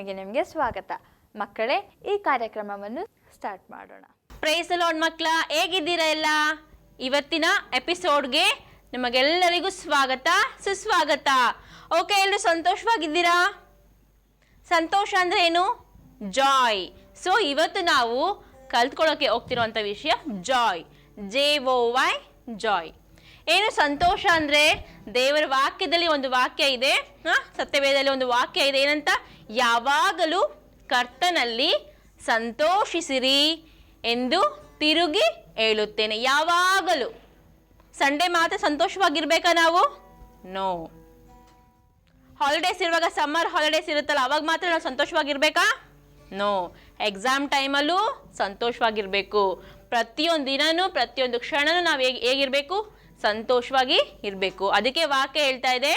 ಟೈಮಿಗೆ ನಿಮಗೆ ಸ್ವಾಗತ. ಮಕ್ಕಳೇ, ಈ ಕಾರ್ಯಕ್ರಮವನ್ನು ಸ್ಟಾರ್ಟ್ ಮಾಡೋಣ. ಪ್ರೈಸ್ ಲೋಡ್ ಮಕ್ಕಳ, ಹೇಗಿದ್ದೀರಾ ಎಲ್ಲ? ಇವತ್ತಿನ ಎಪಿಸೋಡ್ಗೆ ನಿಮಗೆಲ್ಲರಿಗೂ ಸ್ವಾಗತ, ಸುಸ್ವಾಗತ. ಓಕೆ ಎಲ್ಲರೂ ಸಂತೋಷವಾಗಿದ್ದೀರಾ? ಸಂತೋಷ ಅಂದ್ರೆ ಏನು? ಜಾಯ್ ಸೊ ಇವತ್ತು ನಾವು ಕಲ್ತ್ಕೊಳ್ಳೋಕೆ ಹೋಗ್ತಿರುವಂಥ ವಿಷಯ joy J O Y joy ಏನು ಸಂತೋಷ ಅಂದ್ರೆ ದೇವರ ವಾಕ್ಯದಲ್ಲಿ ಒಂದು ವಾಕ್ಯ ಇದೆ, ಹಾಂ? ಸತ್ಯವೇದದಲ್ಲಿ ಒಂದು ವಾಕ್ಯ ಇದೆ ಏನಂತ? ಯಾವಾಗಲೂ ಕರ್ತನಲ್ಲಿ ಸಂತೋಷಿಸಿರಿ ಎಂದು ತಿರುಗಿ ಹೇಳುತ್ತೇನೆ. ಯಾವಾಗಲೂ. ಸಂಡೇ ಮಾತ್ರ ಸಂತೋಷವಾಗಿರ್ಬೇಕಾ ನಾವು? ನೋ ಹಾಲಿಡೇಸ್ ಇರುವಾಗ ಸಮ್ಮರ್ ಹಾಲಿಡೇಸ್ ಇರುತ್ತಲ್ಲ, ಅವಾಗ ಮಾತ್ರ ನಾವು ಸಂತೋಷವಾಗಿರ್ಬೇಕಾ? ನೋ ಎಕ್ಸಾಮ್ ಟೈಮಲ್ಲೂ ಸಂತೋಷವಾಗಿರಬೇಕು. ಪ್ರತಿಯೊಂದು ದಿನನೂ, ಪ್ರತಿಯೊಂದು ಕ್ಷಣನೂ ನಾವು ಹೇಗೆ ಹೇಗಿರಬೇಕು? ಸಂತೋಷವಾಗಿ ಇರಬೇಕು. ಅದಕ್ಕೆ ವಾಕ್ಯ ಹೇಳ್ತಾ ಇದೆ,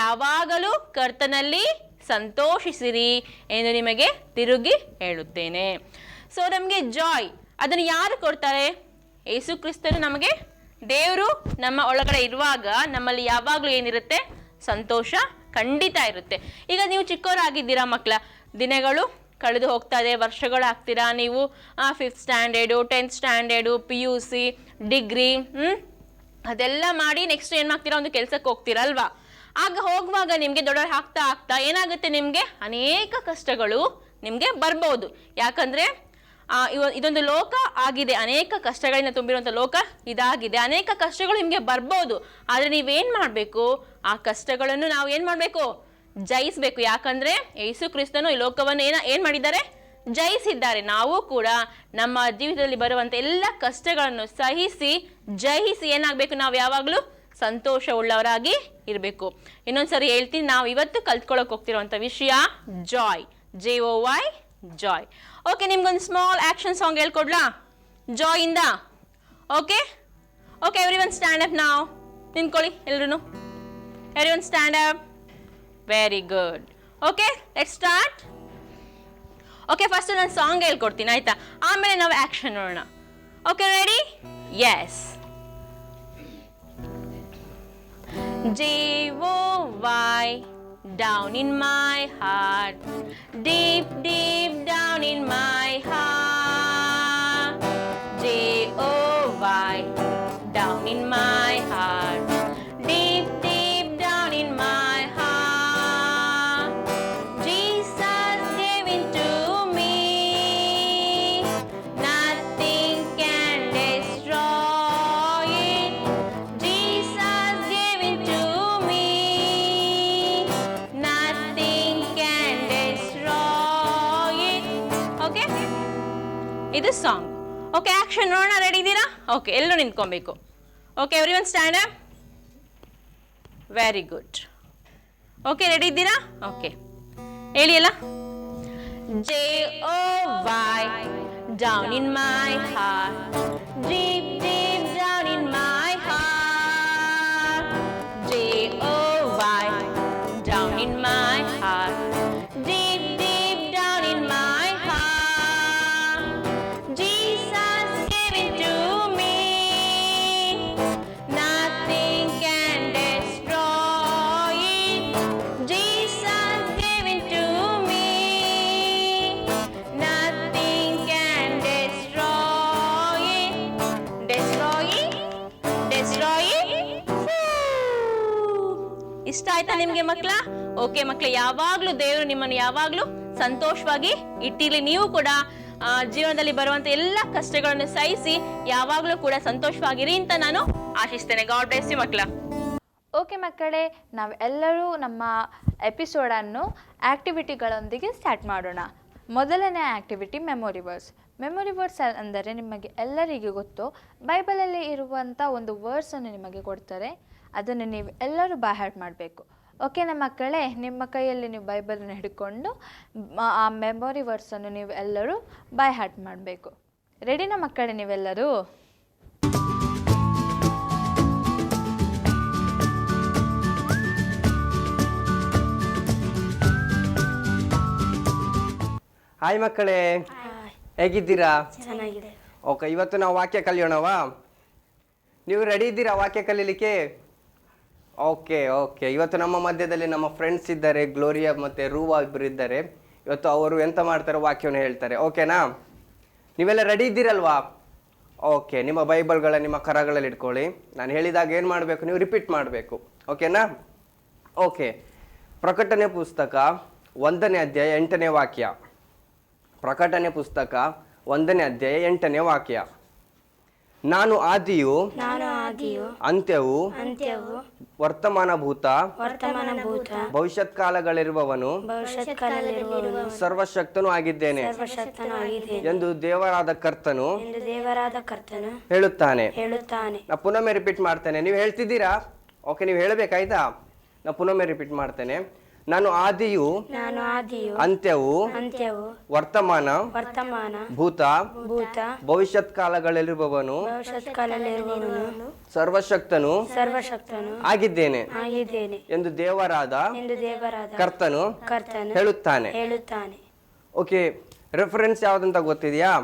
ಯಾವಾಗಲೂ ಕರ್ತನಲ್ಲಿ ಸಂತೋಷಿಸಿರಿ ಎಂದು ನಿಮಗೆ ತಿರುಗಿ ಹೇಳುತ್ತೇನೆ. ಸೊ ನಮಗೆ ಜಾಯ್ ಅದನ್ನು ಯಾರು ಕೊಡ್ತಾರೆ? ಯೇಸು ಕ್ರಿಸ್ತನು ನಮಗೆ ದೇವರು ನಮ್ಮ ಒಳಗಡೆ ಇರುವಾಗ ನಮ್ಮಲ್ಲಿ ಯಾವಾಗಲೂ ಏನಿರುತ್ತೆ? ಸಂತೋಷ ಖಂಡಿತ ಇರುತ್ತೆ. ಈಗ ನೀವು ಚಿಕ್ಕವರಾಗಿದ್ದೀರಾ ಮಕ್ಕಳ? ದಿನಗಳು ಕಳೆದು ಹೋಗ್ತಾ ಇದೆ, ವರ್ಷಗಳು ಆಗ್ತೀರಾ? ನೀವು fifth standard tenth standard P U C degree ಹ್ಞೂ ಅದೆಲ್ಲ ಮಾಡಿ ನೆಕ್ಸ್ಟ್ ಏನು ಮಾಡ್ತೀರಾ? ಒಂದು ಕೆಲ್ಸಕ್ಕೆ ಹೋಗ್ತೀರಾ ಅಲ್ವಾ ಆಗ ಹೋಗುವಾಗ ನಿಮಗೆ ದೊಡ್ಡವ್ರು ಹಾಕ್ತಾ ಆಗ್ತಾ ಏನಾಗುತ್ತೆ ನಿಮಗೆ? ಅನೇಕ ಕಷ್ಟಗಳು ನಿಮಗೆ ಬರ್ಬೋದು. ಯಾಕಂದ್ರೆ ಇದೊಂದು ಲೋಕ ಆಗಿದೆ. ಅನೇಕ ಕಷ್ಟಗಳಿಂದ ತುಂಬಿರುವಂಥ ಲೋಕ ಇದಾಗಿದೆ. ಅನೇಕ ಕಷ್ಟಗಳು ನಿಮಗೆ ಬರ್ಬೋದು. ಆದರೆ ನೀವೇನು ಮಾಡಬೇಕು? ಆ ಕಷ್ಟಗಳನ್ನು ನಾವು ಏನು ಮಾಡಬೇಕು? ಜಯಿಸಬೇಕು. ಯಾಕಂದ್ರೆ, ಯೇಸು ಕ್ರಿಸ್ತನು ಈ ಲೋಕವನ್ನು ಏನ ಏನು ಮಾಡಿದ್ದಾರೆ? ಜಯಿಸಿದ್ದಾರೆ. ನಾವು ಕೂಡ ನಮ್ಮ ಜೀವಿತದಲ್ಲಿ ಬರುವಂಥ ಎಲ್ಲ ಕಷ್ಟಗಳನ್ನು ಸಹಿಸಿ, ಜಯಿಸಿ ಏನಾಗಬೇಕು? ನಾವು ಯಾವಾಗಲೂ ಸಂತೋಷ ಉಳ್ಳವರಾಗಿ ಇರಬೇಕು. ಇನ್ನೊಂದ್ಸರಿ ಹೇಳ್ತೀನಿ, ನಾವು ಇವತ್ತು ಕಲ್ತ್ಕೊಳ್ಳೋಕೆ ಹೋಗ್ತಿರುವಂಥ ವಿಷಯ joy J O Y joy okay ನಿಮ್ಗೊಂದು ಸ್ಮಾಲ್ ಆಕ್ಷನ್ ಸಾಂಗ್ ಹೇಳ್ಕೊಡ್ಲಾ? ಜಾಯ್ ಇಂದ? Okay okay everyone stand up ನಾವು ನಿಂತ್ಕೊಳ್ಳಿ ಎಲ್ರು everyone stand up very good okay let start okay first ನಾನು ಸಾಂಗ್ ಹೇಳ್ಕೊಡ್ತೀನಿ ಆಯ್ತಾ ಆಮೇಲೆ ನಾವು ಆಕ್ಷನ್ ನೋಡೋಣ okay ready S J O Y down in my heart, deep, deep down in my heart. J O Y down in my heart, ಇದು song okay action ನೋಡೋಣ ready ಇದ್ದೀರಾ okay ಎಲ್ಲರೂ ನಿಂತ್ಕೊಬೇಕು. Okay everyone stand up very good okay ready ಇದ್ದೀರಾ okay ಹೇಳಿ ಅಲ್ಲ J O Y down in my heart deep ಆಯ್ತಾ ನಿಮ್ಗೆ ಮಕ್ಕಳ ಓಕೆ ಮಕ್ಕಳ ಯಾವಾಗ್ಲೂ ದೇವರು ನಿಮ್ಮನ್ನು ಯಾವಾಗ್ಲೂ ಸಂತೋಷವಾಗಿ ಇಟ್ಟಿಲಿ ನೀವು ಕೂಡ ಜೀವನದಲ್ಲಿ ಬರುವಂತ ಎಲ್ಲ ಕಷ್ಟಗಳನ್ನು ಸಹಿಸಿ ಯಾವಾಗ್ಲೂ ಕೂಡ ಸಂತೋಷವಾಗಿರಿ ಅಂತ ನಾನು ಆಶಿಸ್ತೇನೆ. ಗಾಡ್ ಬ್ಲೆಸ್ ಯು ಮಕ್ಕಳ ಓಕೆ ಮಕ್ಕಳೇ, ನಾವೆಲ್ಲರೂ ನಮ್ಮ ಎಪಿಸೋಡನ್ನು ಆಕ್ಟಿವಿಟಿಗಳೊಂದಿಗೆ ಸ್ಟಾರ್ಟ್ ಮಾಡೋಣ. ಮೊದಲನೇ activity memory words memory words ಅಂದರೆ ನಿಮಗೆ ಎಲ್ಲರಿಗೂ ಗೊತ್ತು. ಬೈಬಲಲ್ಲಿ ಇರುವಂಥ ಒಂದು ವರ್ಡ್ಸನ್ನು ನಿಮಗೆ ಕೊಡ್ತಾರೆ. ಅದನ್ನು ನೀವು ಎಲ್ಲರೂ ಬಾಯ್ ಮಾಡಬೇಕು. ಓಕೆನಾ ಮಕ್ಕಳೇ ನಿಮ್ಮ ಕೈಯಲ್ಲಿ ನೀವು ಬೈಬಲನ್ನು ಹಿಡ್ಕೊಂಡು ಆ ಮೆಮೊರಿ ವರ್ಡ್ಸನ್ನು ನೀವು ಎಲ್ಲರೂ ಬಾಯ್ ಹಾರ್ಟ್ ಮಾಡಬೇಕು. ರೆಡಿನಾ ಮಕ್ಕಳೇ ನೀವೆಲ್ಲರೂ? ಹಾಯ್ ಮಕ್ಕಳೇ. ಹೇಗಿದ್ದೀರಾ? ಚೆನ್ನಾಗಿದೆ. ಓಕೆ ಇವತ್ತು ನಾವು ವಾಕ್ಯ ಕಲಿಯೋಣವಾ? ನೀವು ರೆಡಿ ಇದ್ದೀರಾ ವಾಕ್ಯ ಕಲೀಲಿಕ್ಕೆ? Okay okay. ಇವತ್ತು ನಮ್ಮ ಮಧ್ಯದಲ್ಲಿ ನಮ್ಮ ಫ್ರೆಂಡ್ಸ್ ಇದ್ದಾರೆ, ಗ್ಲೋರಿಯಾ ಮತ್ತು ರೂವಾ ಇಬ್ಬರು ಇದ್ದಾರೆ. ಇವತ್ತು ಅವರು ಎಂತ ಮಾಡ್ತಾರೆ ವಾಕ್ಯವನ್ನು ಹೇಳ್ತಾರೆ. ಓಕೆನಾ? ನೀವೆಲ್ಲ ರೆಡಿ ಇದ್ದೀರಲ್ವಾ? ಓಕೆ, ನಿಮ್ಮ ಬೈಬಲ್ಗಳ, ನಿಮ್ಮ ಕರಗಳಲ್ಲಿ ಇಟ್ಕೊಳ್ಳಿ. ನಾನು ಹೇಳಿದಾಗ ಏನು ಮಾಡಬೇಕು? ನೀವು ರಿಪೀಟ್ ಮಾಡಬೇಕು. ಓಕೆನಾ? ಓಕೆ. ಪ್ರಕಟಣೆ ಪುಸ್ತಕ ಒಂದನೇ ಅಧ್ಯಾಯ ಎಂಟನೇ ವಾಕ್ಯ. ಪ್ರಕಟಣೆ ಪುಸ್ತಕ ಒಂದನೇ ಅಧ್ಯಾಯ ಎಂಟನೇ ವಾಕ್ಯ. ನಾನು ಆದಿಯು ನಾನು ಆದಿಯು ಅಂತ್ಯವು ಅಂತ್ಯವು ವರ್ತಮಾನ ಭೂತ ವರ್ತಮಾನ ಭೂತ ಭವಿಷ್ಯತ್ ಕಾಲಗಳಿರುವವನು ಭವಿಷ್ಯತ್ ಸರ್ವಶಕ್ತನು ಆಗಿದ್ದೇನೆ ಸರ್ವಶಕ್ತನು ಆಗಿದ್ದೇನೆ ಎಂದು ದೇವರಾದ ಕರ್ತನು ಎಂದು ದೇವರಾದ ಕರ್ತನು ಹೇಳುತ್ತಾನೆ. ಹೇಳುತ್ತಾನೆ. ನಾ ಪುನೊಮ್ಮೆ ರಿಪೀಟ್ ಮಾಡ್ತೇನೆ. ನೀವು ಹೇಳ್ತಿದ್ದೀರಾ? ಓಕೆ ನೀವು ಹೇಳಬೇಕಾಯ್ತಾ? ನಾ ಪುನೊಮ್ಮೆ ರಿಪೀಟ್ ಮಾಡ್ತೇನೆ. ನಾನು ಆದಿಯು ನಾನು ಆದಿಯು ಅಂತ್ಯವು ಅಂತ್ಯವು ವರ್ತಮಾನ ವರ್ತಮಾನ ಭೂತ ಭೂತ ಭವಿಷ್ಯತ್ ಕಾಲಗಳಲ್ಲಿರುವವನು ಭವಿಷ್ಯತ್ ಕಾಲದಲ್ಲಿರುವವನು ಸರ್ವಶಕ್ತನು ಸರ್ವಶಕ್ತನು ಆಗಿದ್ದೇನೆ ಆಗಿದ್ದೇನೆ ಎಂದು ದೇವರಾದ ಎಂದು ದೇವರಾದ ಕರ್ತನು ಕರ್ತನು ಹೇಳುತ್ತಾನೆ. ಹೇಳುತ್ತಾನೆ. ಓಕೆ ರೆಫರೆನ್ಸ್ ಯಾವುದಂತ ಗೊತ್ತಿದೆಯಾ?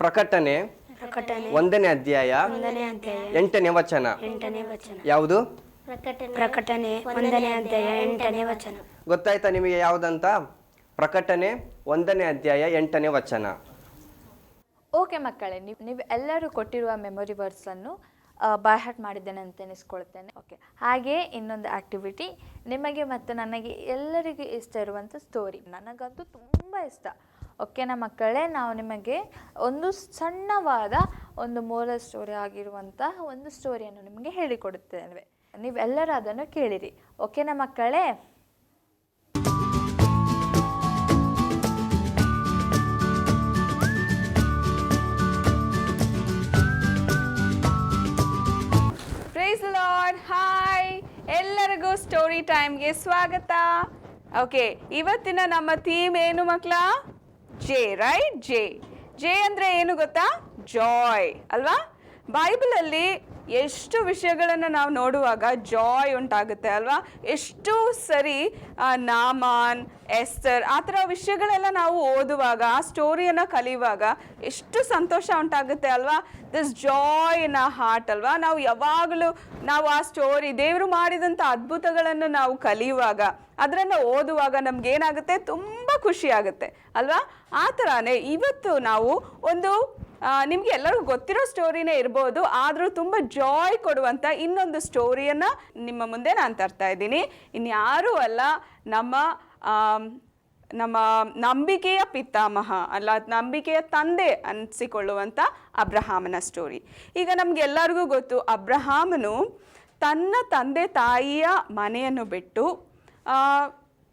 ಪ್ರಕಟಣೆ ಪ್ರಕಟಣೆ ಒಂದನೇ ಅಧ್ಯಾಯ ಒಂದನೇ ಅಧ್ಯಾಯ ಎಂಟನೇ ವಚನ. ಎಂಟನೇ ವಚನ. ಯಾವುದು? ಪ್ರಕಟಣೆ ಒಂದನೇ ಅಧ್ಯಾಯ ಎಂಟನೇ ವಚನ. ಗೊತ್ತಾಯ್ತಾ ನಿಮಗೆ ಯಾವುದಂತ? ಪ್ರಕಟಣೆ ಒಂದನೇ ಅಧ್ಯಾಯ ಎಂಟನೇ ವಚನ. ಓಕೆ ಮಕ್ಕಳೇ ನೀವು ನೀವು ಎಲ್ಲರೂ ಕೊಟ್ಟಿರುವ ಮೆಮೊರಿ ವರ್ಡ್ಸನ್ನು ಬೈ ಹಾರ್ಟ್ ಮಾಡಿದ್ದೇನೆ ಅಂತ ಎನಿಸ್ಕೊಳ್ತೇನೆ. ಓಕೆ. ಹಾಗೆ ಇನ್ನೊಂದು ಆ್ಯಕ್ಟಿವಿಟಿ ನಿಮಗೆ ಮತ್ತು ನನಗೆ ಎಲ್ಲರಿಗೂ ಇಷ್ಟ ಇರುವಂಥ ಸ್ಟೋರಿ ನನಗಂತೂ ತುಂಬ ಇಷ್ಟ. ಓಕೆನಾ ಮಕ್ಕಳೇ ನಾವು ನಿಮಗೆ ಒಂದು ಸಣ್ಣವಾದ ಒಂದು ಮೋರಲ್ ಸ್ಟೋರಿ ಆಗಿರುವಂತಹ ಒಂದು ಸ್ಟೋರಿಯನ್ನು ನಿಮಗೆ ಹೇಳಿಕೊಡುತ್ತೇವೆ. ನೀವೆಲ್ಲರೂ ಅದನ್ನು ಕೇಳಿರಿ. ಓಕೆನಾ ಮಕ್ಕಳೇ? ಲಾರ್ಡ್ ಹಾಯ್ ಎಲ್ಲರಿಗೂ ಸ್ಟೋರಿ ಟೈಮ್ಗೆ ಸ್ವಾಗತ. ಓಕೆ ಇವತ್ತಿನ ನಮ್ಮ ಥೀಮ್ ಏನು ಮಕ್ಕಳ? ಜೆ ರೈಟ್ ಜೆ ಜೆ ಅಂದರೆ ಏನು ಗೊತ್ತಾ? ಜಾಯ್ ಅಲ್ವಾ? ಬೈಬಲಲ್ಲಿ ಎಷ್ಟು ವಿಷಯಗಳನ್ನು ನಾವು ನೋಡುವಾಗ ಜಾಯ್ ಉಂಟಾಗುತ್ತೆ ಅಲ್ವಾ? ಎಷ್ಟು ಸರಿ ನಾಮಾನ್, ಎಸ್ತರ್ ಆ ಥರ ವಿಷಯಗಳೆಲ್ಲ ನಾವು ಓದುವಾಗ, ಆ ಸ್ಟೋರಿಯನ್ನು ಕಲಿಯುವಾಗ ಎಷ್ಟು ಸಂತೋಷ ಉಂಟಾಗುತ್ತೆ ಅಲ್ವಾ? ದಿಸ್ ಜಾಯ್ ಇನ್ ಆ ಹಾರ್ಟ್ ಅಲ್ವಾ? ನಾವು ಯಾವಾಗಲೂ ನಾವು ಆ ಸ್ಟೋರಿ ದೇವರು ಮಾಡಿದಂಥ ಅದ್ಭುತಗಳನ್ನು ನಾವು ಕಲಿಯುವಾಗ, ಅದರನ್ನು ಓದುವಾಗ ನಮಗೇನಾಗುತ್ತೆ ತುಂಬ ಖುಷಿ ಆಗುತ್ತೆ ಅಲ್ವಾ? ಆ ಥರನೇ ಇವತ್ತು ನಾವು ಒಂದು ನಿಮಗೆ ಎಲ್ಲರಿಗೂ ಗೊತ್ತಿರೋ ಸ್ಟೋರಿನೇ ಇರ್ಬೋದು, ಆದರೂ ತುಂಬ ಜಾಯ್ ಕೊಡುವಂಥ ಇನ್ನೊಂದು ಸ್ಟೋರಿಯನ್ನು ನಿಮ್ಮ ಮುಂದೆ ನಾನು ತರ್ತಾ ಇದ್ದೀನಿ. ಇನ್ಯಾರೂ ಅಲ್ಲ, ನಮ್ಮ ನಮ್ಮ ನಂಬಿಕೆಯ ಪಿತಾಮಹ, ಅಲ್ಲ, ನಂಬಿಕೆಯ ತಂದೆ ಅನಿಸಿಕೊಳ್ಳುವಂಥ ಅಬ್ರಹಾಮನ ಸ್ಟೋರಿ. ಈಗ ನಮಗೆಲ್ಲರಿಗೂ ಗೊತ್ತು, ಅಬ್ರಹಾಮನು ತನ್ನ ತಂದೆ ತಾಯಿಯ ಮನೆಯನ್ನು ಬಿಟ್ಟು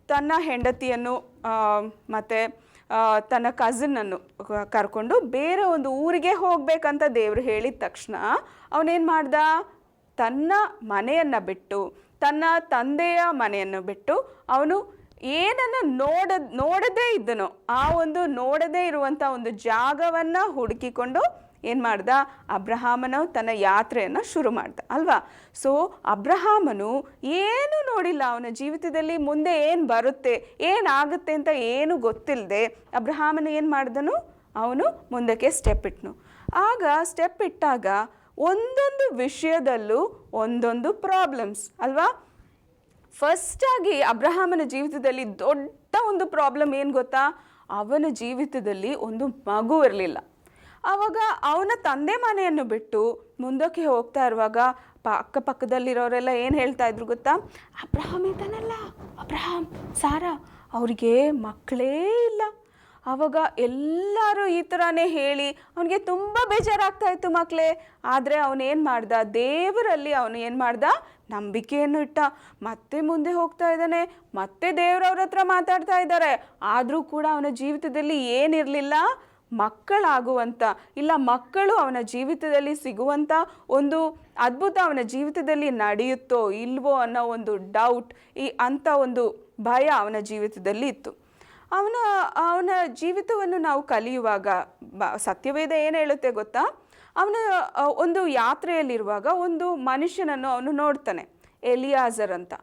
ತನ್ನ ಹೆಂಡತಿಯನ್ನು ಮತ್ತು ತನ್ನ ಕಸಿನನ್ನು ಕರ್ಕೊಂಡು ಬೇರೆ ಒಂದು ಊರಿಗೆ ಹೋಗಬೇಕಂತ ದೇವರು ಹೇಳಿದ ತಕ್ಷಣ ಅವನೇನು ಮಾಡ್ದ? ತನ್ನ ಮನೆಯನ್ನು ಬಿಟ್ಟು, ತನ್ನ ತಂದೆಯ ಮನೆಯನ್ನು ಬಿಟ್ಟು ಅವನು ಏನನ್ನು ನೋಡ, ನೋಡದೇ ಇದ್ದನೋ. ಆ ಒಂದು ನೋಡದೇ ಇರುವಂಥ ಒಂದು ಜಾಗವನ್ನು ಹುಡುಕಿಕೊಂಡು ಏನು ಮಾಡ್ದ? ಅಬ್ರಹಾಮನು ತನ್ನ ಯಾತ್ರೆಯನ್ನು ಶುರು ಮಾಡ್ದ, ಅಲ್ವಾ? ಸೊ ಅಬ್ರಹಾಮನು ಏನು ನೋಡಿಲ್ಲ ಅವನ ಜೀವಿತದಲ್ಲಿ, ಮುಂದೆ ಏನು ಬರುತ್ತೆ ಏನಾಗುತ್ತೆ ಅಂತ ಏನು ಗೊತ್ತಿಲ್ಲದೆ ಅಬ್ರಹಾಮನು ಏನು ಮಾಡ್ದನು? ಅವನು ಮುಂದಕ್ಕೆ ಸ್ಟೆಪ್ ಇಟ್ನು. ಆಗ ಸ್ಟೆಪ್ ಇಟ್ಟಾಗ ಒಂದೊಂದು ವಿಷಯದಲ್ಲೂ ಒಂದೊಂದು ಪ್ರಾಬ್ಲಮ್ಸ್ ಅಲ್ವಾ? ಫಸ್ಟಾಗಿ ಅಬ್ರಹಾಮನ ಜೀವಿತದಲ್ಲಿ ದೊಡ್ಡ ಒಂದು ಪ್ರಾಬ್ಲಮ್ ಏನು ಗೊತ್ತಾ? ಅವನ ಜೀವಿತದಲ್ಲಿ ಒಂದು ಮಗು ಇರಲಿಲ್ಲ. ಆವಾಗ ಅವನ ತಂದೆ ಮನೆಯನ್ನು ಬಿಟ್ಟು ಮುಂದಕ್ಕೆ ಹೋಗ್ತಾ ಇರುವಾಗ ಪ ಅಕ್ಕಪಕ್ಕದಲ್ಲಿರೋರೆಲ್ಲ ಏನು ಹೇಳ್ತಾ ಇದ್ರು ಗೊತ್ತಾ? ಅಬ್ರಹಾಮ್ ಇದ್ದಾನಲ್ಲ ಅಬ್ರಹಾಮ್ ಸಾರಾ, ಅವರಿಗೆ ಮಕ್ಕಳೇ ಇಲ್ಲ. ಆವಾಗ ಎಲ್ಲರೂ ಈ ಥರನೇ ಹೇಳಿ ಅವನಿಗೆ ತುಂಬ ಬೇಜಾರಾಗ್ತಾ ಇತ್ತು ಮಕ್ಕಳೇ ಆದರೆ ಅವನೇನು ಮಾಡ್ದ? ದೇವರಲ್ಲಿ ಅವನು ಏನು ಮಾಡ್ದ? ನಂಬಿಕೆಯನ್ನು ಇಟ್ಟ. ಮತ್ತೆ ಮುಂದೆ ಹೋಗ್ತಾ ಇದ್ದಾನೆ, ಮತ್ತೆ ದೇವರವ್ರ ಹತ್ರ ಮಾತಾಡ್ತಾ ಇದ್ದಾರೆ. ಆದರೂ ಕೂಡ ಅವನ ಜೀವಿತದಲ್ಲಿ ಏನಿರಲಿಲ್ಲ. ಮಕ್ಕಳಾಗುವಂಥ ಇಲ್ಲ ಮಕ್ಕಳು ಅವನ ಜೀವಿತದಲ್ಲಿ ಸಿಗುವಂಥ ಒಂದು ಅದ್ಭುತ ಅವನ ಜೀವಿತದಲ್ಲಿ ನಡೆಯುತ್ತೋ ಇಲ್ವೋ ಅನ್ನೋ ಒಂದು ಡೌಟ್ ಈ ಅಂಥ ಒಂದು ಭಯ ಅವನ ಜೀವಿತದಲ್ಲಿ ಇತ್ತು. ಅವನ ಅವನ ಜೀವಿತವನ್ನು ನಾವು ಕಲಿಯುವಾಗ, ಬ, ಸತ್ಯವೇದ ಏನು ಹೇಳುತ್ತೆ ಗೊತ್ತಾ? ಅವನ ಒಂದು ಯಾತ್ರೆಯಲ್ಲಿರುವಾಗ ಒಂದು ಮನುಷ್ಯನನ್ನು ಅವನು ನೋಡ್ತಾನೆ, ಎಲಿಯಾಜರ್ ಅಂತ.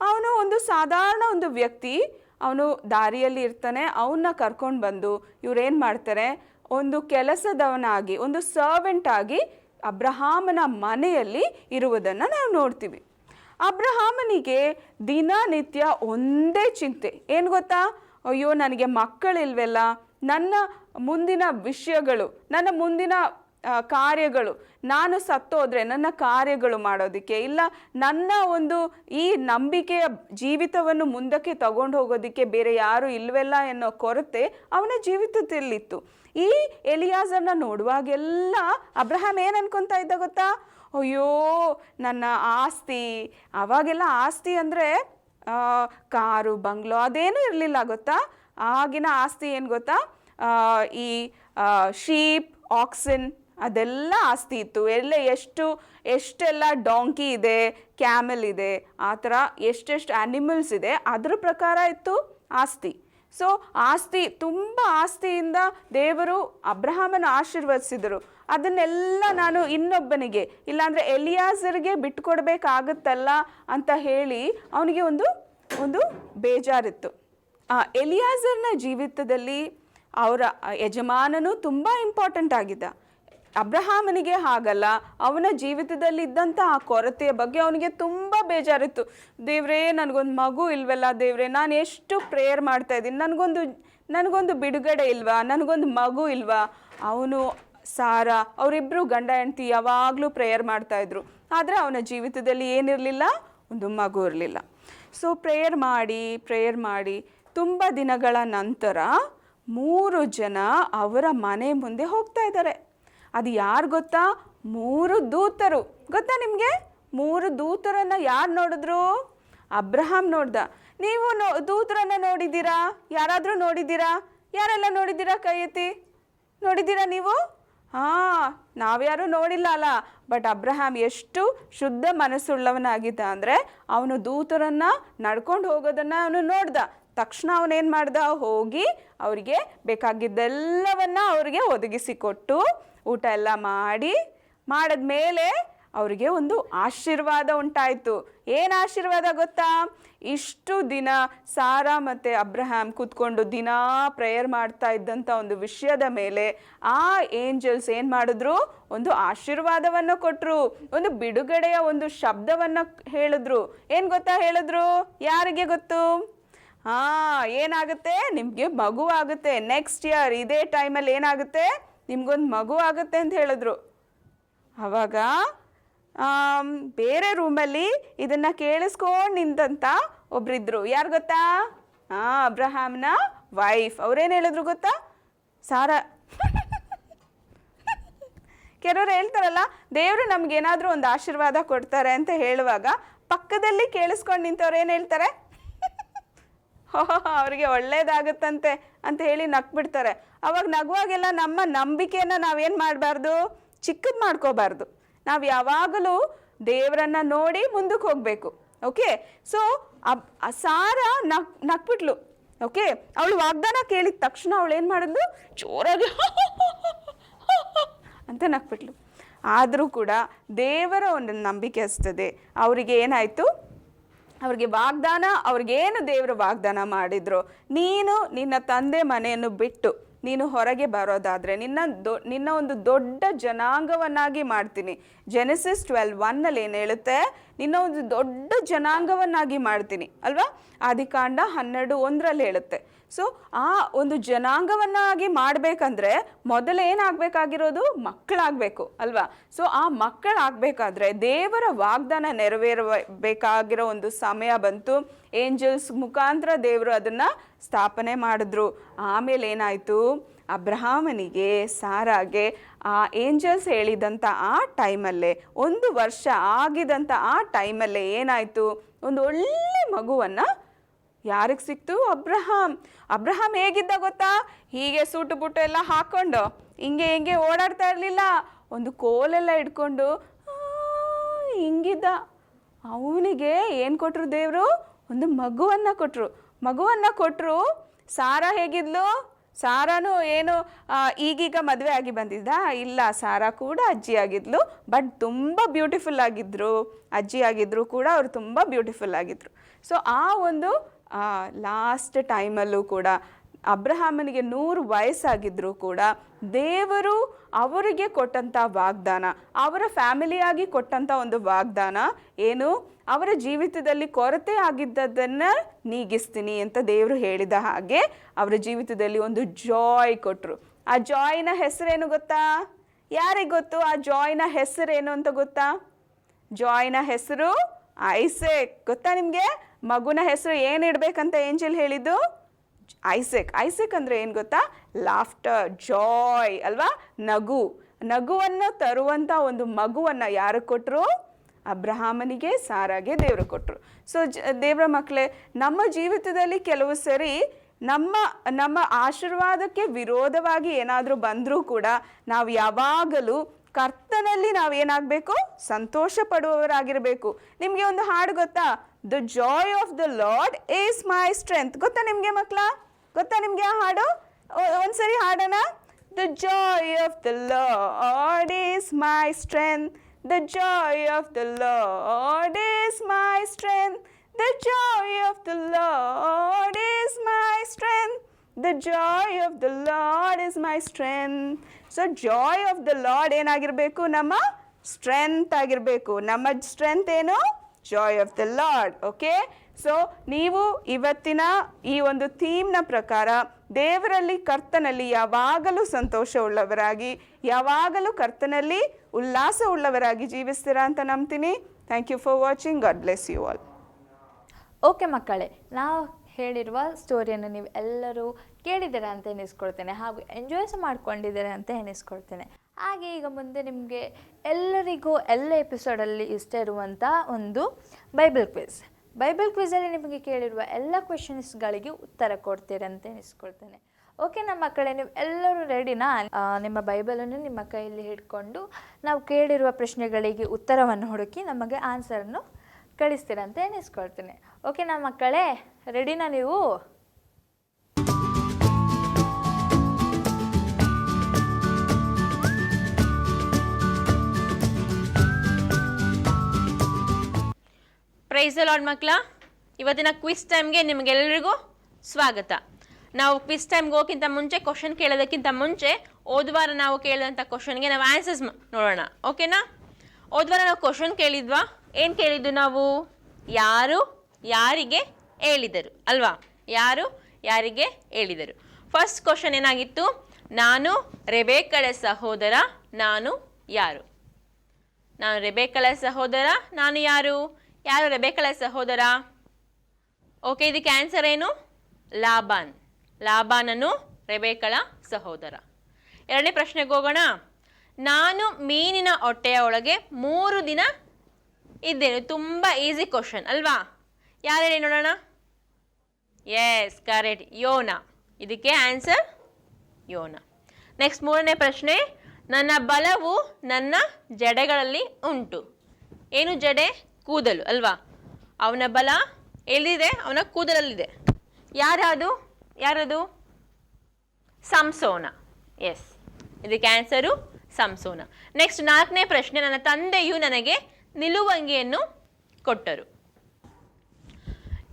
ಅವನು ಒಂದು ಸಾಧಾರಣ ಒಂದು ವ್ಯಕ್ತಿ ಅವನು ದಾರಿಯಲ್ಲಿ ಇರ್ತಾನೆ ಅವನ್ನ ಕರ್ಕೊಂಡು ಬಂದು ಇವ್ರೇನು ಮಾಡ್ತಾರೆ? ಒಂದು ಕೆಲಸದವನಾಗಿ, ಒಂದು ಸರ್ವೆಂಟ್ ಆಗಿ ಅಬ್ರಹಾಮನ ಮನೆಯಲ್ಲಿ ಇರುವುದನ್ನು ನಾವು ನೋಡ್ತೀವಿ. ಅಬ್ರಹಾಮನಿಗೆ ದಿನನಿತ್ಯ ಒಂದೇ ಚಿಂತೆ. ಏನು ಗೊತ್ತಾ? ಅಯ್ಯೋ, ನನಗೆ ಮಕ್ಕಳಿಲ್ವಲ್ಲ, ನನ್ನ ಮುಂದಿನ ವಿಷಯಗಳು, ನನ್ನ ಮುಂದಿನ ಕಾರ್ಯಗಳು. ನಾನು ಸತ್ತೋದ್ರೆ ನನ್ನ ಕಾರ್ಯಗಳು ಮಾಡೋದಕ್ಕೆ, ಇಲ್ಲ ನನ್ನ ಒಂದು ಈ ನಂಬಿಕೆಯ ಜೀವಿತವನ್ನು ಮುಂದಕ್ಕೆ ತಗೊಂಡು ಹೋಗೋದಕ್ಕೆ ಬೇರೆ ಯಾರು ಇಲ್ವೆಲ್ಲ ಅನ್ನೋ ಕೊರತೆ ಅವನ ಜೀವಿತದಲ್ಲಿತ್ತು. ಈ ಎಲಿಯಾಸನ್ನ ನೋಡುವಾಗೆಲ್ಲ ಅಬ್ರಹಾಮ್ ಏನು ಅನ್ಕೊಂತ ಇದ್ದ ಗೊತ್ತಾ? ಅಯ್ಯೋ, ನನ್ನ ಆಸ್ತಿ. ಅವಾಗೆಲ್ಲ ಆಸ್ತಿ ಅಂದರೆ ಕಾರು, ಬಂಗ್ಲೋ ಅದೇನೂ ಇರಲಿಲ್ಲ ಗೊತ್ತಾ? ಆಗಿನ ಆಸ್ತಿ ಏನು ಗೊತ್ತಾ? ಈ ಶೀಪ್, ಆಕ್ಸಿನ್ ಅದೆಲ್ಲ ಆಸ್ತಿ ಇತ್ತು. ಎಲ್ಲ ಎಷ್ಟು, ಎಷ್ಟೆಲ್ಲ ಡಾಂಕಿ ಇದೆ, ಕ್ಯಾಮೆಲ್ ಇದೆ, ಆ ಥರ ಎಷ್ಟೆಷ್ಟು ಆ್ಯನಿಮಲ್ಸ್ ಇದೆ, ಅದ್ರ ಪ್ರಕಾರ ಇತ್ತು ಆಸ್ತಿ. ಸೊ, ಆಸ್ತಿ, ತುಂಬ ಆಸ್ತಿಯಿಂದ ದೇವರು ಅಬ್ರಹಾಮನ ಆಶೀರ್ವದಿಸಿದರು. ಅದನ್ನೆಲ್ಲ ನಾನು ಇನ್ನೊಬ್ಬನಿಗೆ, ಇಲ್ಲಾಂದರೆ ಎಲಿಯಾಸರಿಗೆ ಬಿಟ್ಕೊಡ್ಬೇಕಾಗುತ್ತಲ್ಲ ಅಂತ ಹೇಳಿ ಅವನಿಗೆ ಒಂದು ಒಂದು ಬೇಜಾರಿತ್ತು. ಎಲಿಯಾಸರ್ನ ಜೀವಿತದಲ್ಲಿ ಅವರ ಯಜಮಾನನು ತುಂಬ ಇಂಪಾರ್ಟೆಂಟ್ ಆಗಿದ್ದ. ಅಬ್ರಹಾಮನಿಗೆ ಹಾಗಲ್ಲ, ಅವನ ಜೀವಿತದಲ್ಲಿ ಇದ್ದಂಥ ಆ ಕೊರತೆಯ ಬಗ್ಗೆ ಅವನಿಗೆ ತುಂಬ ಬೇಜಾರಿತ್ತು. ದೇವ್ರೇ, ನನಗೊಂದು ಮಗು ಇಲ್ವಲ್ಲ ದೇವ್ರೆ, ನಾನು ಎಷ್ಟು ಪ್ರೇಯರ್ ಮಾಡ್ತಾ ಇದ್ದೀನಿ, ನನಗೊಂದು ನನಗೊಂದು ಬಿಡುಗಡೆ ಇಲ್ವಾ, ನನಗೊಂದು ಮಗು ಇಲ್ವಾ? ಅವನು ಸಾರ ಅವರಿಬ್ಬರು ಗಂಡ ಹೆಂಡತಿ ಯಾವಾಗಲೂ ಪ್ರೇಯರ್ ಮಾಡ್ತಾಯಿದ್ರು ಆದರೆ ಅವನ ಜೀವಿತದಲ್ಲಿ ಏನಿರಲಿಲ್ಲ? ಒಂದು ಮಗು ಇರಲಿಲ್ಲ. ಸೊ ಪ್ರೇಯರ್ ಮಾಡಿ ಪ್ರೇಯರ್ ಮಾಡಿ, ತುಂಬ ದಿನಗಳ ನಂತರ ಮೂರು ಜನ ಅವರ ಮನೆ ಮುಂದೆ ಹೋಗ್ತಾ ಇದ್ದಾರೆ. ಅದು ಯಾರು ಗೊತ್ತಾ? ಮೂರು ದೂತರು. ಗೊತ್ತಾ ನಿಮಗೆ? ಮೂರು ದೂತರನ್ನ ಯಾರು ನೋಡಿದ್ರು? ಅಬ್ರಹಾಮ್ ನೋಡ್ದ. ನೀವು ನೋ, ದೂತರನ್ನ ನೋಡಿದ್ದೀರಾ? ಯಾರಾದರೂ ನೋಡಿದ್ದೀರಾ? ಯಾರೆಲ್ಲ ನೋಡಿದ್ದೀರಾ ಕೈ ಎತ್ತಿ? ನೋಡಿದ್ದೀರಾ ನೀವು? ಹಾಂ, ನಾವ್ಯಾರೂ ನೋಡಿಲ್ಲ ಅಲ್ಲ. ಬಟ್ ಅಬ್ರಹಾಮ್ ಎಷ್ಟು ಶುದ್ಧ ಮನಸ್ಸುಳ್ಳವನಾಗಿದ್ದ ಅಂದರೆ ಅವನು ದೂತರನ್ನ ನಡ್ಕೊಂಡು ಹೋಗೋದನ್ನ ಅವನು ನೋಡ್ದ. ತಕ್ಷಣ ಅವನೇನು ಮಾಡ್ದ? ಹೋಗಿ ಅವರಿಗೆ ಬೇಕಾಗಿದ್ದೆಲ್ಲವನ್ನು ಅವರಿಗೆ ಒದಗಿಸಿಕೊಟ್ಟು ಊಟ ಎಲ್ಲ ಮಾಡಿ ಮಾಡಿದ ಮೇಲೆ ಅವರಿಗೆ ಒಂದು ಆಶೀರ್ವಾದ ಉಂಟಾಯಿತು. ಏನು ಆಶೀರ್ವಾದ ಗೊತ್ತಾ? ಇಷ್ಟು ದಿನ ಸಾರಾ ಮತ್ತು ಅಬ್ರಹಾಮ್ ಕೂತ್ಕೊಂಡು ದಿನ ಪ್ರೇಯರ್ ಮಾಡ್ತಾ ಇದ್ದಂಥ ಒಂದು ವಿಷಯದ ಮೇಲೆ ಆ ಏಂಜಲ್ಸ್ ಏನು ಮಾಡಿದ್ರು? ಒಂದು ಆಶೀರ್ವಾದವನ್ನು ಕೊಟ್ಟರು ಒಂದು ಬಿಡುಗಡೆಯ ಒಂದು ಶಬ್ದವನ್ನು ಹೇಳಿದ್ರು. ಏನು ಗೊತ್ತಾ ಹೇಳಿದ್ರು? ಯಾರಿಗೆ ಗೊತ್ತು? ಹಾಂ, ಏನಾಗುತ್ತೆ? ನಿಮಗೆ ಮಗು ಆಗುತ್ತೆ. ನೆಕ್ಸ್ಟ್ ಇಯರ್ ಇದೇ ಟೈಮಲ್ಲಿ ಏನಾಗುತ್ತೆ? ನಿಮ್ಗೊಂದು ಮಗು ಆಗುತ್ತೆ ಅಂತ ಹೇಳಿದ್ರು. ಆಮ್, ಬೇರೆ ರೂಮಲ್ಲಿ ಇದನ್ನ ಕೇಳಿಸ್ಕೊಂಡು ನಿಂತಂತ ಒಬ್ರಿದ್ರು. ಯಾರು ಗೊತ್ತಾ? ಹಾಂ ಅಬ್ರಹಾಮ್ನ ವೈಫ್ ಅವ್ರೇನು ಹೇಳಿದ್ರು ಗೊತ್ತಾ? ಸಾರ. ಕೆಲವರು ಹೇಳ್ತಾರಲ್ಲ ದೇವರು ನಮ್ಗೇನಾದರೂ ಒಂದು ಆಶೀರ್ವಾದ ಕೊಡ್ತಾರೆ ಅಂತ ಹೇಳುವಾಗ ಪಕ್ಕದಲ್ಲಿ ಕೇಳಿಸ್ಕೊಂಡು ನಿಂತವ್ರು ಏನು ಹೇಳ್ತಾರೆ? ಅವ್ರಿಗೆ ಒಳ್ಳೇದಾಗುತ್ತಂತೆ. ಅಂತ ಹೇಳಿ ನಕ್ಬಿಡ್ತಾರೆ. ಅವಾಗ ನಗುವಾಗೆಲ್ಲ ನಮ್ಮ ನಂಬಿಕೆಯನ್ನು ನಾವೇನು ಮಾಡಬಾರ್ದು? ಚಿಕ್ಕದು ಮಾಡ್ಕೋಬಾರ್ದು. ನಾವು ಯಾವಾಗಲೂ ದೇವರನ್ನ ನೋಡಿ ಮುಂದಕ್ಕೆ ಹೋಗಬೇಕು. ಓಕೆ? ಸೊ ಅಬ್ ಸಾರ ನಕ್, ನಕ್ಬಿಟ್ಲು. ಓಕೆ? ಅವಳು ವಾಗ್ದಾನ ಕೇಳಿದ ತಕ್ಷಣ ಅವಳು ಏನು ಮಾಡಿದ್ಲು? ಜೋರಾಗಿ ಅಂತ ನಕ್ಬಿಟ್ಲು. ಆದರೂ ಕೂಡ ದೇವರ ಒಂದು ನಂಬಿಕೆ ಅಷ್ಟದೆ ಅವರಿಗೆ ಏನಾಯಿತು? ಅವ್ರಿಗೆ ವಾಗ್ದಾನ, ಅವ್ರಿಗೇನು ದೇವರು ವಾಗ್ದಾನ ಮಾಡಿದ್ರು? ನೀನು ನಿನ್ನ ತಂದೆ ಮನೆಯನ್ನು ಬಿಟ್ಟು ನೀನು ಹೊರಗೆ ಬರೋದಾದರೆ ನಿನ್ನ ದೊ, ನಿನ್ನ ಒಂದು ದೊಡ್ಡ ಜನಾಂಗವನ್ನಾಗಿ ಮಾಡ್ತೀನಿ. ಜೆನೆಸಿಸ್ ಟ್ವೆಲ್ ಒನ್ನಲ್ಲಿ ಏನು ಹೇಳುತ್ತೆ? ನಿನ್ನ ಒಂದು ದೊಡ್ಡ ಜನಾಂಗವನ್ನಾಗಿ ಮಾಡ್ತೀನಿ, ಅಲ್ವಾ? ಆದಿಕಾಂಡ ಹನ್ನೆರಡು ಒಂದರಲ್ಲಿ ಹೇಳುತ್ತೆ. ಸೊ ಆ ಒಂದು ಜನಾಂಗವನ್ನಾಗಿ ಮಾಡಬೇಕಂದ್ರೆ ಮೊದಲು ಏನಾಗಬೇಕಾಗಿರೋದು? ಮಕ್ಕಳಾಗಬೇಕು, ಅಲ್ವಾ? ಸೊ ಆ ಮಕ್ಕಳಾಗಬೇಕಾದ್ರೆ ದೇವರ ವಾಗ್ದಾನ ನೆರವೇರಬೇಕಾಗಿರೋ ಒಂದು ಸಮಯ ಬಂತು. ಏಂಜಲ್ಸ್ ಮುಖಾಂತರ ದೇವರು ಅದನ್ನು ಸ್ಥಾಪನೆ ಮಾಡಿದ್ರು. ಆಮೇಲೆ ಏನಾಯಿತು? ಅಬ್ರಹಾಮನಿಗೆ, ಸಾರಾಗೆ, ಆ ಏಂಜಲ್ಸ್ ಹೇಳಿದಂಥ ಆ ಟೈಮಲ್ಲೇ, ಒಂದು ವರ್ಷ ಆಗಿದಂಥ ಆ ಟೈಮಲ್ಲೇ ಏನಾಯಿತು? ಒಂದು ಒಳ್ಳೆ ಮಗುವನ್ನು ಯಾರಿಗೆ ಸಿಕ್ತು? ಅಬ್ರಹಾಮ್ ಅಬ್ರಹಾಮ್ ಹೇಗಿದ್ದ ಗೊತ್ತಾ? ಹೀಗೆ ಸೂಟು ಬುಟ್ಟು ಎಲ್ಲ ಹಾಕೊಂಡು ಹಿಂಗೆ ಹಿಂಗೆ ಓಡಾಡ್ತಾ ಇರಲಿಲ್ಲ. ಒಂದು ಕೋಲೆಲ್ಲ ಇಟ್ಕೊಂಡು ಹಿಂಗಿದ್ದ. ಅವನಿಗೆ ಏನು ಕೊಟ್ಟರು ದೇವರು? ಒಂದು ಮಗುವನ್ನು ಕೊಟ್ಟರು ಮಗುವನ್ನು ಕೊಟ್ಟರು ಸಾರಾ ಹೇಗಿದ್ಲು? ಸಾರಾನು ಏನು ಈಗೀಗ ಮದುವೆ ಆಗಿ ಬಂದಿದ್ದ? ಇಲ್ಲ, ಸಾರಾ ಕೂಡ ಅಜ್ಜಿ ಆಗಿದ್ಲು. ಬಟ್ ತುಂಬ ಬ್ಯೂಟಿಫುಲ್ ಆಗಿದ್ರು. ಅಜ್ಜಿ ಆಗಿದ್ರು ಕೂಡ ಅವರು ತುಂಬ ಬ್ಯೂಟಿಫುಲ್ ಆಗಿದ್ರು. ಸೊ, ಆ ಒಂದು ಲಾಸ್ಟ್ ಟೈಮಲ್ಲೂ ಕೂಡ ಅಬ್ರಹಾಮನಿಗೆ ನೂರು ವಯಸ್ಸಾಗಿದ್ದರೂ ಕೂಡ ದೇವರು ಅವರಿಗೆ ಕೊಟ್ಟಂಥ ವಾಗ್ದಾನ, ಅವರ ಫ್ಯಾಮಿಲಿಯಾಗಿ ಕೊಟ್ಟಂಥ ಒಂದು ವಾಗ್ದಾನ, ಏನು? ಅವರ ಜೀವಿತದಲ್ಲಿ ಕೊರತೆ ಆಗಿದ್ದದನ್ನು ನೀಗಿಸ್ತೀನಿ ಅಂತ ದೇವರು ಹೇಳಿದ ಹಾಗೆ ಅವರ ಜೀವಿತದಲ್ಲಿ ಒಂದು ಜಾಯ್ ಕೊಟ್ಟರು ಆ ಜಾಯ್ನ ಹೆಸರೇನು ಗೊತ್ತಾ? ಯಾರಿಗೆ ಗೊತ್ತು? ಆ ಜಾಯ್ನ ಹೆಸರೇನು ಅಂತ ಗೊತ್ತಾ? ಜಾಯ್ನ ಹೆಸರು ಐಸೆ ಗೊತ್ತಾ ನಿಮಗೆ? ಮಗುನ ಹೆಸರು ಏನು ಇಡಬೇಕಂತ ಏಂಜಲ್ ಹೇಳಿದ್ದು? ಐಸೆಕ್. ಐಸೆಕ್ ಅಂದರೆ ಏನು ಗೊತ್ತಾ? ಲಾಫ್ಟರ್, ಜಾಯ್, ಅಲ್ವಾ? ನಗು. ನಗುವನ್ನು ತರುವಂಥ ಒಂದು ಮಗುವನ್ನು ಯಾರು ಕೊಟ್ಟರು ಅಬ್ರಹಾಮನಿಗೆ, ಸಾರಾಗೆ ದೇವರು ಕೊಟ್ಟರು ಸೊ ಜ, ದೇವರ ಮಕ್ಕಳೇ ನಮ್ಮ ಜೀವಿತದಲ್ಲಿ ಕೆಲವು ಸರಿ ನಮ್ಮ ನಮ್ಮ ಆಶೀರ್ವಾದಕ್ಕೆ ವಿರೋಧವಾಗಿ ಏನಾದರೂ ಬಂದರೂ ಕೂಡ ನಾವು ಯಾವಾಗಲೂ ಕರ್ತನಲ್ಲಿ ನಾವು ಏನಾಗಬೇಕು ಸಂತೋಷ ಪಡುವವರಾಗಿರಬೇಕು. ನಿಮಗೆ ಒಂದು ಹಾಡು ಗೊತ್ತಾ? The joy of the Lord is my strength ಗೊತ್ತಾ ನಿಮಗೆ ಮಕ್ಕಳ? ಗೊತ್ತಾ ನಿಮಗೆ ಆ ಹಾಡು? ಒ- ಒಂದ್ಸರಿ ಹಾಡೋಣ. The joy of the Lord is my strength the joy of the Lord is my strength the joy of the Lord is my strength the joy of the Lord is my strength so joy of the Lord ಏನಾಗಿರಬೇಕು? ನಮ್ಮ strength ಆಗಿರಬೇಕು. ನಮ್ಮ strength ಏನು? Joy of the Lord okay so ನೀವು ಇವತ್ತಿನ ಈ ಒಂದು ಥೀಮ್ನ ಪ್ರಕಾರ ದೇವರಲ್ಲಿ, ಕರ್ತನಲ್ಲಿ ಯಾವಾಗಲೂ ಸಂತೋಷ ಉಳ್ಳವರಾಗಿ ಯಾವಾಗಲೂ ಕರ್ತನಲ್ಲಿ ಉಲ್ಲಾಸ ಉಳ್ಳವರಾಗಿ ಜೀವಿಸ್ತೀರಾ ಅಂತ ನಂಬ್ತೀನಿ. Thank you for watching God bless you all okay ಮಕ್ಕಳೇ, ನಾವು ಹೇಳಿರುವ ಸ್ಟೋರಿಯನ್ನು ನೀವು ಎಲ್ಲರೂ ಕೇಳಿದ್ದೀರಾ ಅಂತ ಎನಿಸ್ಕೊಳ್ತೇನೆ ಹಾಗೂ ಎಂಜಾಯ್ಸ್ ಮಾಡ್ಕೊಂಡಿದ್ದೀರಾ ಅಂತ ಎನಿಸ್ಕೊಳ್ತೇನೆ. ಹಾಗೆ ಈಗ ಮುಂದೆ ನಿಮಗೆ ಎಲ್ಲರಿಗೂ ಎಲ್ಲ ಎಪಿಸೋಡಲ್ಲಿ ಇಷ್ಟ ಇರುವಂಥ ಒಂದು ಬೈಬಲ್ ಕ್ವಿಝ್ ಬೈಬಲ್ ಕ್ವಿಝಲ್ಲಿ ನಿಮಗೆ ಕೇಳಿರುವ ಎಲ್ಲ ಕ್ವೆಶನ್ಸ್ಗಳಿಗೆ ಉತ್ತರ ಕೊಡ್ತೀರಂತ ಎನಿಸ್ಕೊಳ್ತೇನೆ ಓಕೆ ನಮ್ಮ ಮಕ್ಕಳೇ, ನೀವು ಎಲ್ಲರೂ ರೆಡಿನಾ ನಿಮ್ಮ ಬೈಬಲನ್ನು ನಿಮ್ಮ ಕೈಯಲ್ಲಿ ಹಿಡ್ಕೊಂಡು ನಾವು ಕೇಳಿರುವ ಪ್ರಶ್ನೆಗಳಿಗೆ ಉತ್ತರವನ್ನು ಹುಡುಕಿ ನಮಗೆ ಆನ್ಸರನ್ನು ಕಳಿಸ್ತೀರಂತ ಅಂತ ಎಣಿಸ್ಕೊಳ್ತೀನಿ ಓಕೆ ನಮ್ಮ ಮಕ್ಕಳೇ ರೆಡಿನಾ ನೀವು? ಪ್ರೈಸ್ ಲಾರ್ಡ್ ಮಕ್ಕಳ ಇವತ್ತಿನ ಕ್ವಿಸ್ ಟೈಮ್ಗೆ ನಿಮಗೆಲ್ಲರಿಗೂ ಸ್ವಾಗತ. ನಾವು ಕ್ವಿಸ್ ಟೈಮ್ಗೆ ಹೋಗೋಕ್ಕಿಂತ ಮುಂಚೆ ಕ್ವಶನ್ ಕೇಳೋದಕ್ಕಿಂತ ಮುಂಚೆ ಹೋದ್ವಾರ ನಾವು ಕೇಳಿದಂಥ ಕ್ವಶನ್ಗೆ ನಾವು ಆನ್ಸರ್ಸ್ ನೋಡೋಣ. ಓಕೆನಾ ಹೋದ್ವಾರ ನಾವು ಕ್ವಶನ್ ಕೇಳಿದ್ವಾ? ಏನು ಕೇಳಿದ್ದು ನಾವು? ಯಾರು, ಯಾರಿಗೆ ಹೇಳಿದರು? ಅಲ್ವಾ? ಯಾರು, ಯಾರಿಗೆ ಹೇಳಿದರು? ಫಸ್ಟ್ ಕ್ವಶನ್ ಏನಾಗಿತ್ತು? ನಾನು ರೆಬೇಕಳ ಸಹೋದರ, ನಾನು ಯಾರು? ನಾನು ರೆಬೇಕಳ ಸಹೋದರ, ನಾನು ಯಾರು? ಯಾರು ರೆಬೇಕಳ ಸಹೋದರ ಓಕೆ ಇದಕ್ಕೆ ಆನ್ಸರ್ ಏನು? ಲಾಬಾನ್ ಲಾಬಾನನು ರೆಬೇಕಳ ಸಹೋದರ. ಎರಡನೇ ಪ್ರಶ್ನೆಗೆ ಹೋಗೋಣ. ನಾನು ಮೀನಿನ ಹೊಟ್ಟೆಯ ಒಳಗೆ ಮೂರು ದಿನ ಇದ್ದೇನೆ. ತುಂಬ ಈಸಿ ಕ್ವಶನ್ ಅಲ್ವಾ? ಯಾರು ನೋಡೋಣ? ಎಸ್ ಕರೆಕ್ಟ್ ಯೋನ. ಇದಕ್ಕೆ ಆನ್ಸರ್ ಯೋನ. ನೆಕ್ಸ್ಟ್ ಮೂರನೇ ಪ್ರಶ್ನೆ. ನನ್ನ ಬಲವು ನನ್ನ ಜಡೆಗಳಲ್ಲಿ ಉಂಟು. ಏನು ಜಡೆ? ಕೂದಲು, ಅಲ್ವಾ? ಅವನ ಬಲ ಎಲ್ಲಿದೆ? ಅವನ ಕೂದಲಲ್ಲಿದೆ. ಯಾರದು? ಯಾರದು? ಸಂಸೋನ. ಎಸ್ ಇದಕ್ಕೆ ಆನ್ಸರು ಸಂಸೋನ. ನೆಕ್ಸ್ಟ್ ನಾಲ್ಕನೇ ಪ್ರಶ್ನೆ, ನನ್ನ ತಂದೆಯು ನನಗೆ ನಿಲುವಂಗಿಯನ್ನು ಕೊಟ್ಟರು.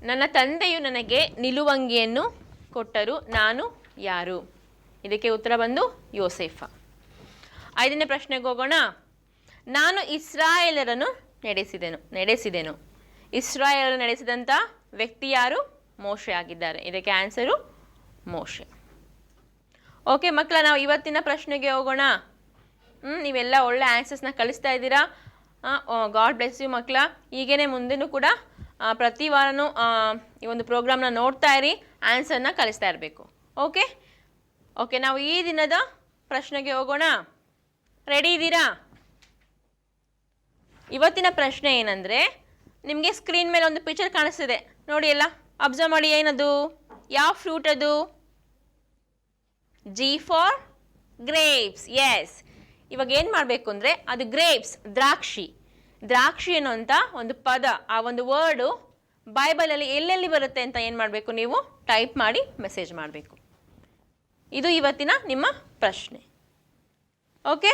ನನ್ನ ತಂದೆಯು ನನಗೆ ನಿಲುವಂಗಿಯನ್ನು ಕೊಟ್ಟರು. ನಾನು ಯಾರು? ಇದಕ್ಕೆ ಉತ್ತರ ಬಂದು ಯೋಸೆಫ. ಐದನೇ ಪ್ರಶ್ನೆಗೆ ಹೋಗೋಣ. ನಾನು ಇಸ್ರಾಯೇಲರನ್ನು ನಡೆಸಿದೆನು ನಡೆಸಿದೆನು. ಇಸ್ರಾಯೇಲರು ನಡೆಸಿದಂಥ ವ್ಯಕ್ತಿ ಯಾರು? ಮೋಶೆ ಆಗಿದ್ದಾರೆ. ಇದಕ್ಕೆ ಆನ್ಸರು ಮೋಶೆ. ಓಕೆ ಮಕ್ಕಳ ನಾವು ಇವತ್ತಿನ ಪ್ರಶ್ನೆಗೆ ಹೋಗೋಣ. ಹ್ಞೂ ನೀವೆಲ್ಲ ಒಳ್ಳೆ ಆನ್ಸರ್ಸ್ನ ಕಳಿಸ್ತಾ ಇದ್ದೀರಾ? ಗಾಡ್ ಬ್ಲೆಸ್ ಯು ಮಕ್ಕಳ ಹೀಗೇನೆ ಮುಂದೆನೂ ಕೂಡ ಪ್ರತಿ ವಾರನೂ ಈ ಒಂದು ಪ್ರೋಗ್ರಾಮ್ನ ನೋಡ್ತಾ ಇರಿ ಆನ್ಸರ್ನ ಕಳಿಸ್ತಾ ಇರಬೇಕು. ಓಕೆ ಓಕೆ ನಾವು ಈ ದಿನದ ಪ್ರಶ್ನೆಗೆ ಹೋಗೋಣ. ರೆಡಿ ಇದ್ದೀರಾ? ಇವತ್ತಿನ ಪ್ರಶ್ನೆ ಏನಂದರೆ, ನಿಮಗೆ ಸ್ಕ್ರೀನ್ ಮೇಲೆ ಒಂದು ಪಿಕ್ಚರ್ ಕಾಣಿಸ್ತಿದೆ. ನೋಡಿ ಎಲ್ಲ ಅಬ್ಸರ್ವ್ ಮಾಡಿ ಏನದು? ಯಾವ ಫ್ರೂಟ್ ಅದು? ಜಿ ಫಾರ್ ಗ್ರೇಪ್ಸ್ ಎಸ್ ಇವಾಗ ಏನು ಮಾಡಬೇಕು ಅಂದರೆ, ಅದು ಗ್ರೇಪ್ಸ್ ದ್ರಾಕ್ಷಿ. ದ್ರಾಕ್ಷಿ ಅನ್ನೋಂಥ ಒಂದು ಪದ, ಆ ಒಂದು ವರ್ಡು ಬೈಬಲಲ್ಲಿ ಎಲ್ಲೆಲ್ಲಿ ಬರುತ್ತೆ ಅಂತ ಏನು ಮಾಡಬೇಕು ನೀವು? ಟೈಪ್ ಮಾಡಿ ಮೆಸೇಜ್ ಮಾಡಬೇಕು. ಇದು ಇವತ್ತಿನ ನಿಮ್ಮ ಪ್ರಶ್ನೆ. ಓಕೆ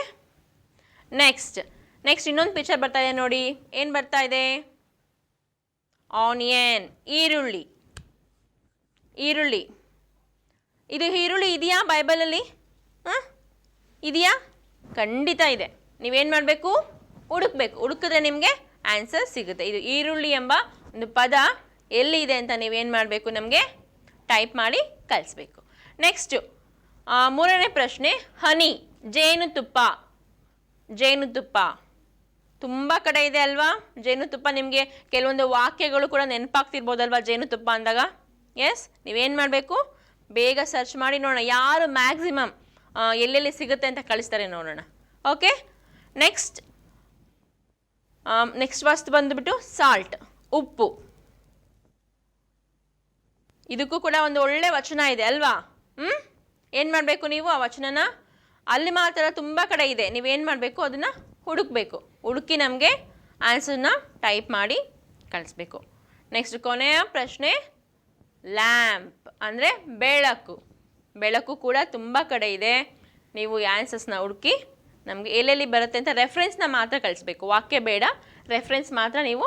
ನೆಕ್ಸ್ಟ್ ನೆಕ್ಸ್ಟ್ ಇನ್ನೊಂದು ಪಿಕ್ಚರ್ ಬರ್ತಾ ಇದೆ ನೋಡಿ. ಏನು ಬರ್ತಾ ಇದೆ? ಆನಿಯನ್ ಈರುಳ್ಳಿ. ಈರುಳ್ಳಿ. ಇದು ಈರುಳ್ಳಿ ಇದೆಯಾ ಬೈಬಲಲ್ಲಿ? ಹಾಂ? ಇದೆಯಾ? ಖಂಡಿತ ಇದೆ. ನೀವೇನು ಮಾಡಬೇಕು? ಹುಡುಕ್ಬೇಕು. ಹುಡುಕಿದ್ರೆ ನಿಮಗೆ ಆನ್ಸರ್ ಸಿಗುತ್ತೆ. ಇದು ಈರುಳ್ಳಿ ಎಂಬ ಒಂದು ಪದ ಎಲ್ಲಿದೆ ಅಂತ ನೀವೇನು ಮಾಡಬೇಕು ನಮಗೆ? ಟೈಪ್ ಮಾಡಿ ಕಳಿಸ್ಬೇಕು. ನೆಕ್ಸ್ಟು ಮೂರನೇ ಪ್ರಶ್ನೆ, ಹನಿ, ಜೇನುತುಪ್ಪ. ಜೇನುತುಪ್ಪ. ತುಂಬ ಕಡೆ ಇದೆ ಅಲ್ವಾ? ಜೇನುತುಪ್ಪ ನಿಮಗೆ ಕೆಲವೊಂದು ವಾಕ್ಯಗಳು ಕೂಡ ನೆನಪಾಗ್ತಿರ್ಬೋದಲ್ವಾ ಜೇನುತುಪ್ಪ ಅಂದಾಗ? ಎಸ್ ನೀವೇನು ಮಾಡಬೇಕು? ಬೇಗ ಸರ್ಚ್ ಮಾಡಿ ನೋಡೋಣ. ಯಾರು ಮ್ಯಾಕ್ಸಿಮಮ್ ಎಲ್ಲೆಲ್ಲಿ ಸಿಗುತ್ತೆ ಅಂತ ಕಳಿಸ್ತಾರೆ ನೋಡೋಣ. ಓಕೆ ನೆಕ್ಸ್ಟ್ ನೆಕ್ಸ್ಟ್ ವಸ್ತು ಬಂದುಬಿಟ್ಟು ಸಾಲ್ಟ್ ಉಪ್ಪು. ಇದಕ್ಕೂ ಕೂಡ ಒಂದು ಒಳ್ಳೆ ವಚನ ಇದೆ ಅಲ್ವಾ? ಹ್ಞೂ ಏನು ಮಾಡಬೇಕು ನೀವು ಆ ವಚನನ? ಅಲ್ಲಿ ಮಾತ್ರ ತುಂಬ ಕಡೆ ಇದೆ. ನೀವೇನು ಮಾಡಬೇಕು ಅದನ್ನು ಹುಡುಕ್ಬೇಕು. ಹುಡುಕಿ ನಮಗೆ ಆನ್ಸರ್ನ ಟೈಪ್ ಮಾಡಿ ಕಳಿಸ್ಬೇಕು. ನೆಕ್ಸ್ಟ್ ಕೊನೆಯ ಪ್ರಶ್ನೆ ಲ್ಯಾಂಪ್ ಅಂದರೆ ಬೆಳಕು. ಬೆಳಕು ಕೂಡ ತುಂಬ ಕಡೆ ಇದೆ. ನೀವು ಆನ್ಸರ್ಸ್ನ ಹುಡುಕಿ ನಮಗೆ ಎಲ್ಲೆಲ್ಲಿ ಬರುತ್ತೆ ಅಂತ ರೆಫ್ರೆನ್ಸ್ನ ಮಾತ್ರ ಕಳಿಸ್ಬೇಕು. ವಾಕ್ಯ ಬೇಡ ರೆಫರೆನ್ಸ್ ಮಾತ್ರ ನೀವು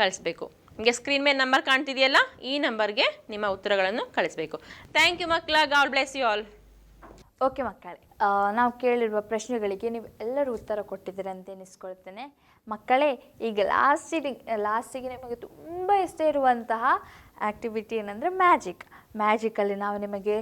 ಕಳಿಸ್ಬೇಕು. ನಿಮಗೆ ಸ್ಕ್ರೀನ್ ಮೇಲೆ ನಂಬರ್ ಕಾಣ್ತಿದೆಯಲ್ಲ, ಈ ನಂಬರ್ಗೆ ನಿಮ್ಮ ಉತ್ತರಗಳನ್ನು ಕಳಿಸ್ಬೇಕು. ಥ್ಯಾಂಕ್ ಯು ಮಕ್ಕಳ God bless you all okay ಮಕ್ಕಳೇ ನಾವು ಕೇಳಿರುವ ಪ್ರಶ್ನೆಗಳಿಗೆ ನೀವು ಎಲ್ಲರೂ ಉತ್ತರ ಕೊಟ್ಟಿದ್ದೀರಿ ಅಂತ ಎನಿಸ್ಕೊಳ್ತೇನೆ. ಮಕ್ಕಳೇ, ಈಗ ಲಾಸ್ಟಿಗೆ ಲಾಸ್ಟಿಗೆ ನಿಮಗೆ ತುಂಬ ಇಷ್ಟ ಇರುವಂತಹ ಆ್ಯಕ್ಟಿವಿಟಿ ಏನಂದರೆ ಮ್ಯಾಜಿಕ್ ಮ್ಯಾಜಿಕಲ್ಲಿ ನಾವು ನಿಮಗೆ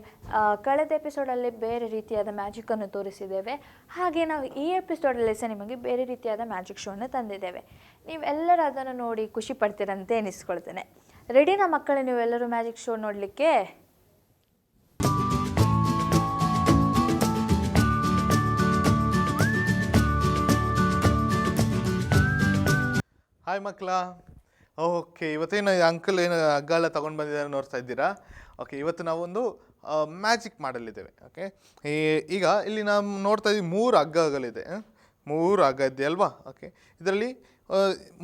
ಕಳೆದ ಎಪಿಸೋಡಲ್ಲಿ ಬೇರೆ ರೀತಿಯಾದ ಮ್ಯಾಜಿಕನ್ನು ತೋರಿಸಿದ್ದೇವೆ. ಹಾಗೆ ನಾವು ಈ ಎಪಿಸೋಡಲ್ಲಿ ಸಹ ನಿಮಗೆ ಬೇರೆ ರೀತಿಯಾದ ಮ್ಯಾಜಿಕ್ ಶೋನ ತಂದಿದ್ದೇವೆ. ನೀವೆಲ್ಲರೂ ಅದನ್ನು ನೋಡಿ ಖುಷಿ ಪಡ್ತೀರಂತೆ ಎನಿಸ್ಕೊಳ್ತೇನೆ. ರೆಡಿನಾ ಮಕ್ಕಳೇ, ನೀವೆಲ್ಲರೂ ಮ್ಯಾಜಿಕ್ ಶೋ ನೋಡಲಿಕ್ಕೆ? ಹಾಯ್ ಮಕ್ಕಳ. ಓಕೆ ಇವತ್ತೇನು ಅಂಕಲ್ ಏನು ಹಗ್ಗ ಎಲ್ಲ ತೊಗೊಂಡು ಬಂದಿದ್ದಾರೆ ನೋಡ್ತಾ ಇದ್ದೀರಾ? ಓಕೆ ಇವತ್ತು ನಾವೊಂದು ಮ್ಯಾಜಿಕ್ ಮಾಡಲಿದ್ದೇವೆ ಓಕೆ ಈಗ ಇಲ್ಲಿ ನಾವು ನೋಡ್ತಾ ಇದ್ದೀವಿ ಮೂರು ಹಗ್ಗಗಳಿದೆ ಮೂರು ಹಗ್ಗ ಇದೆ ಅಲ್ವಾ? ಓಕೆ ಇದರಲ್ಲಿ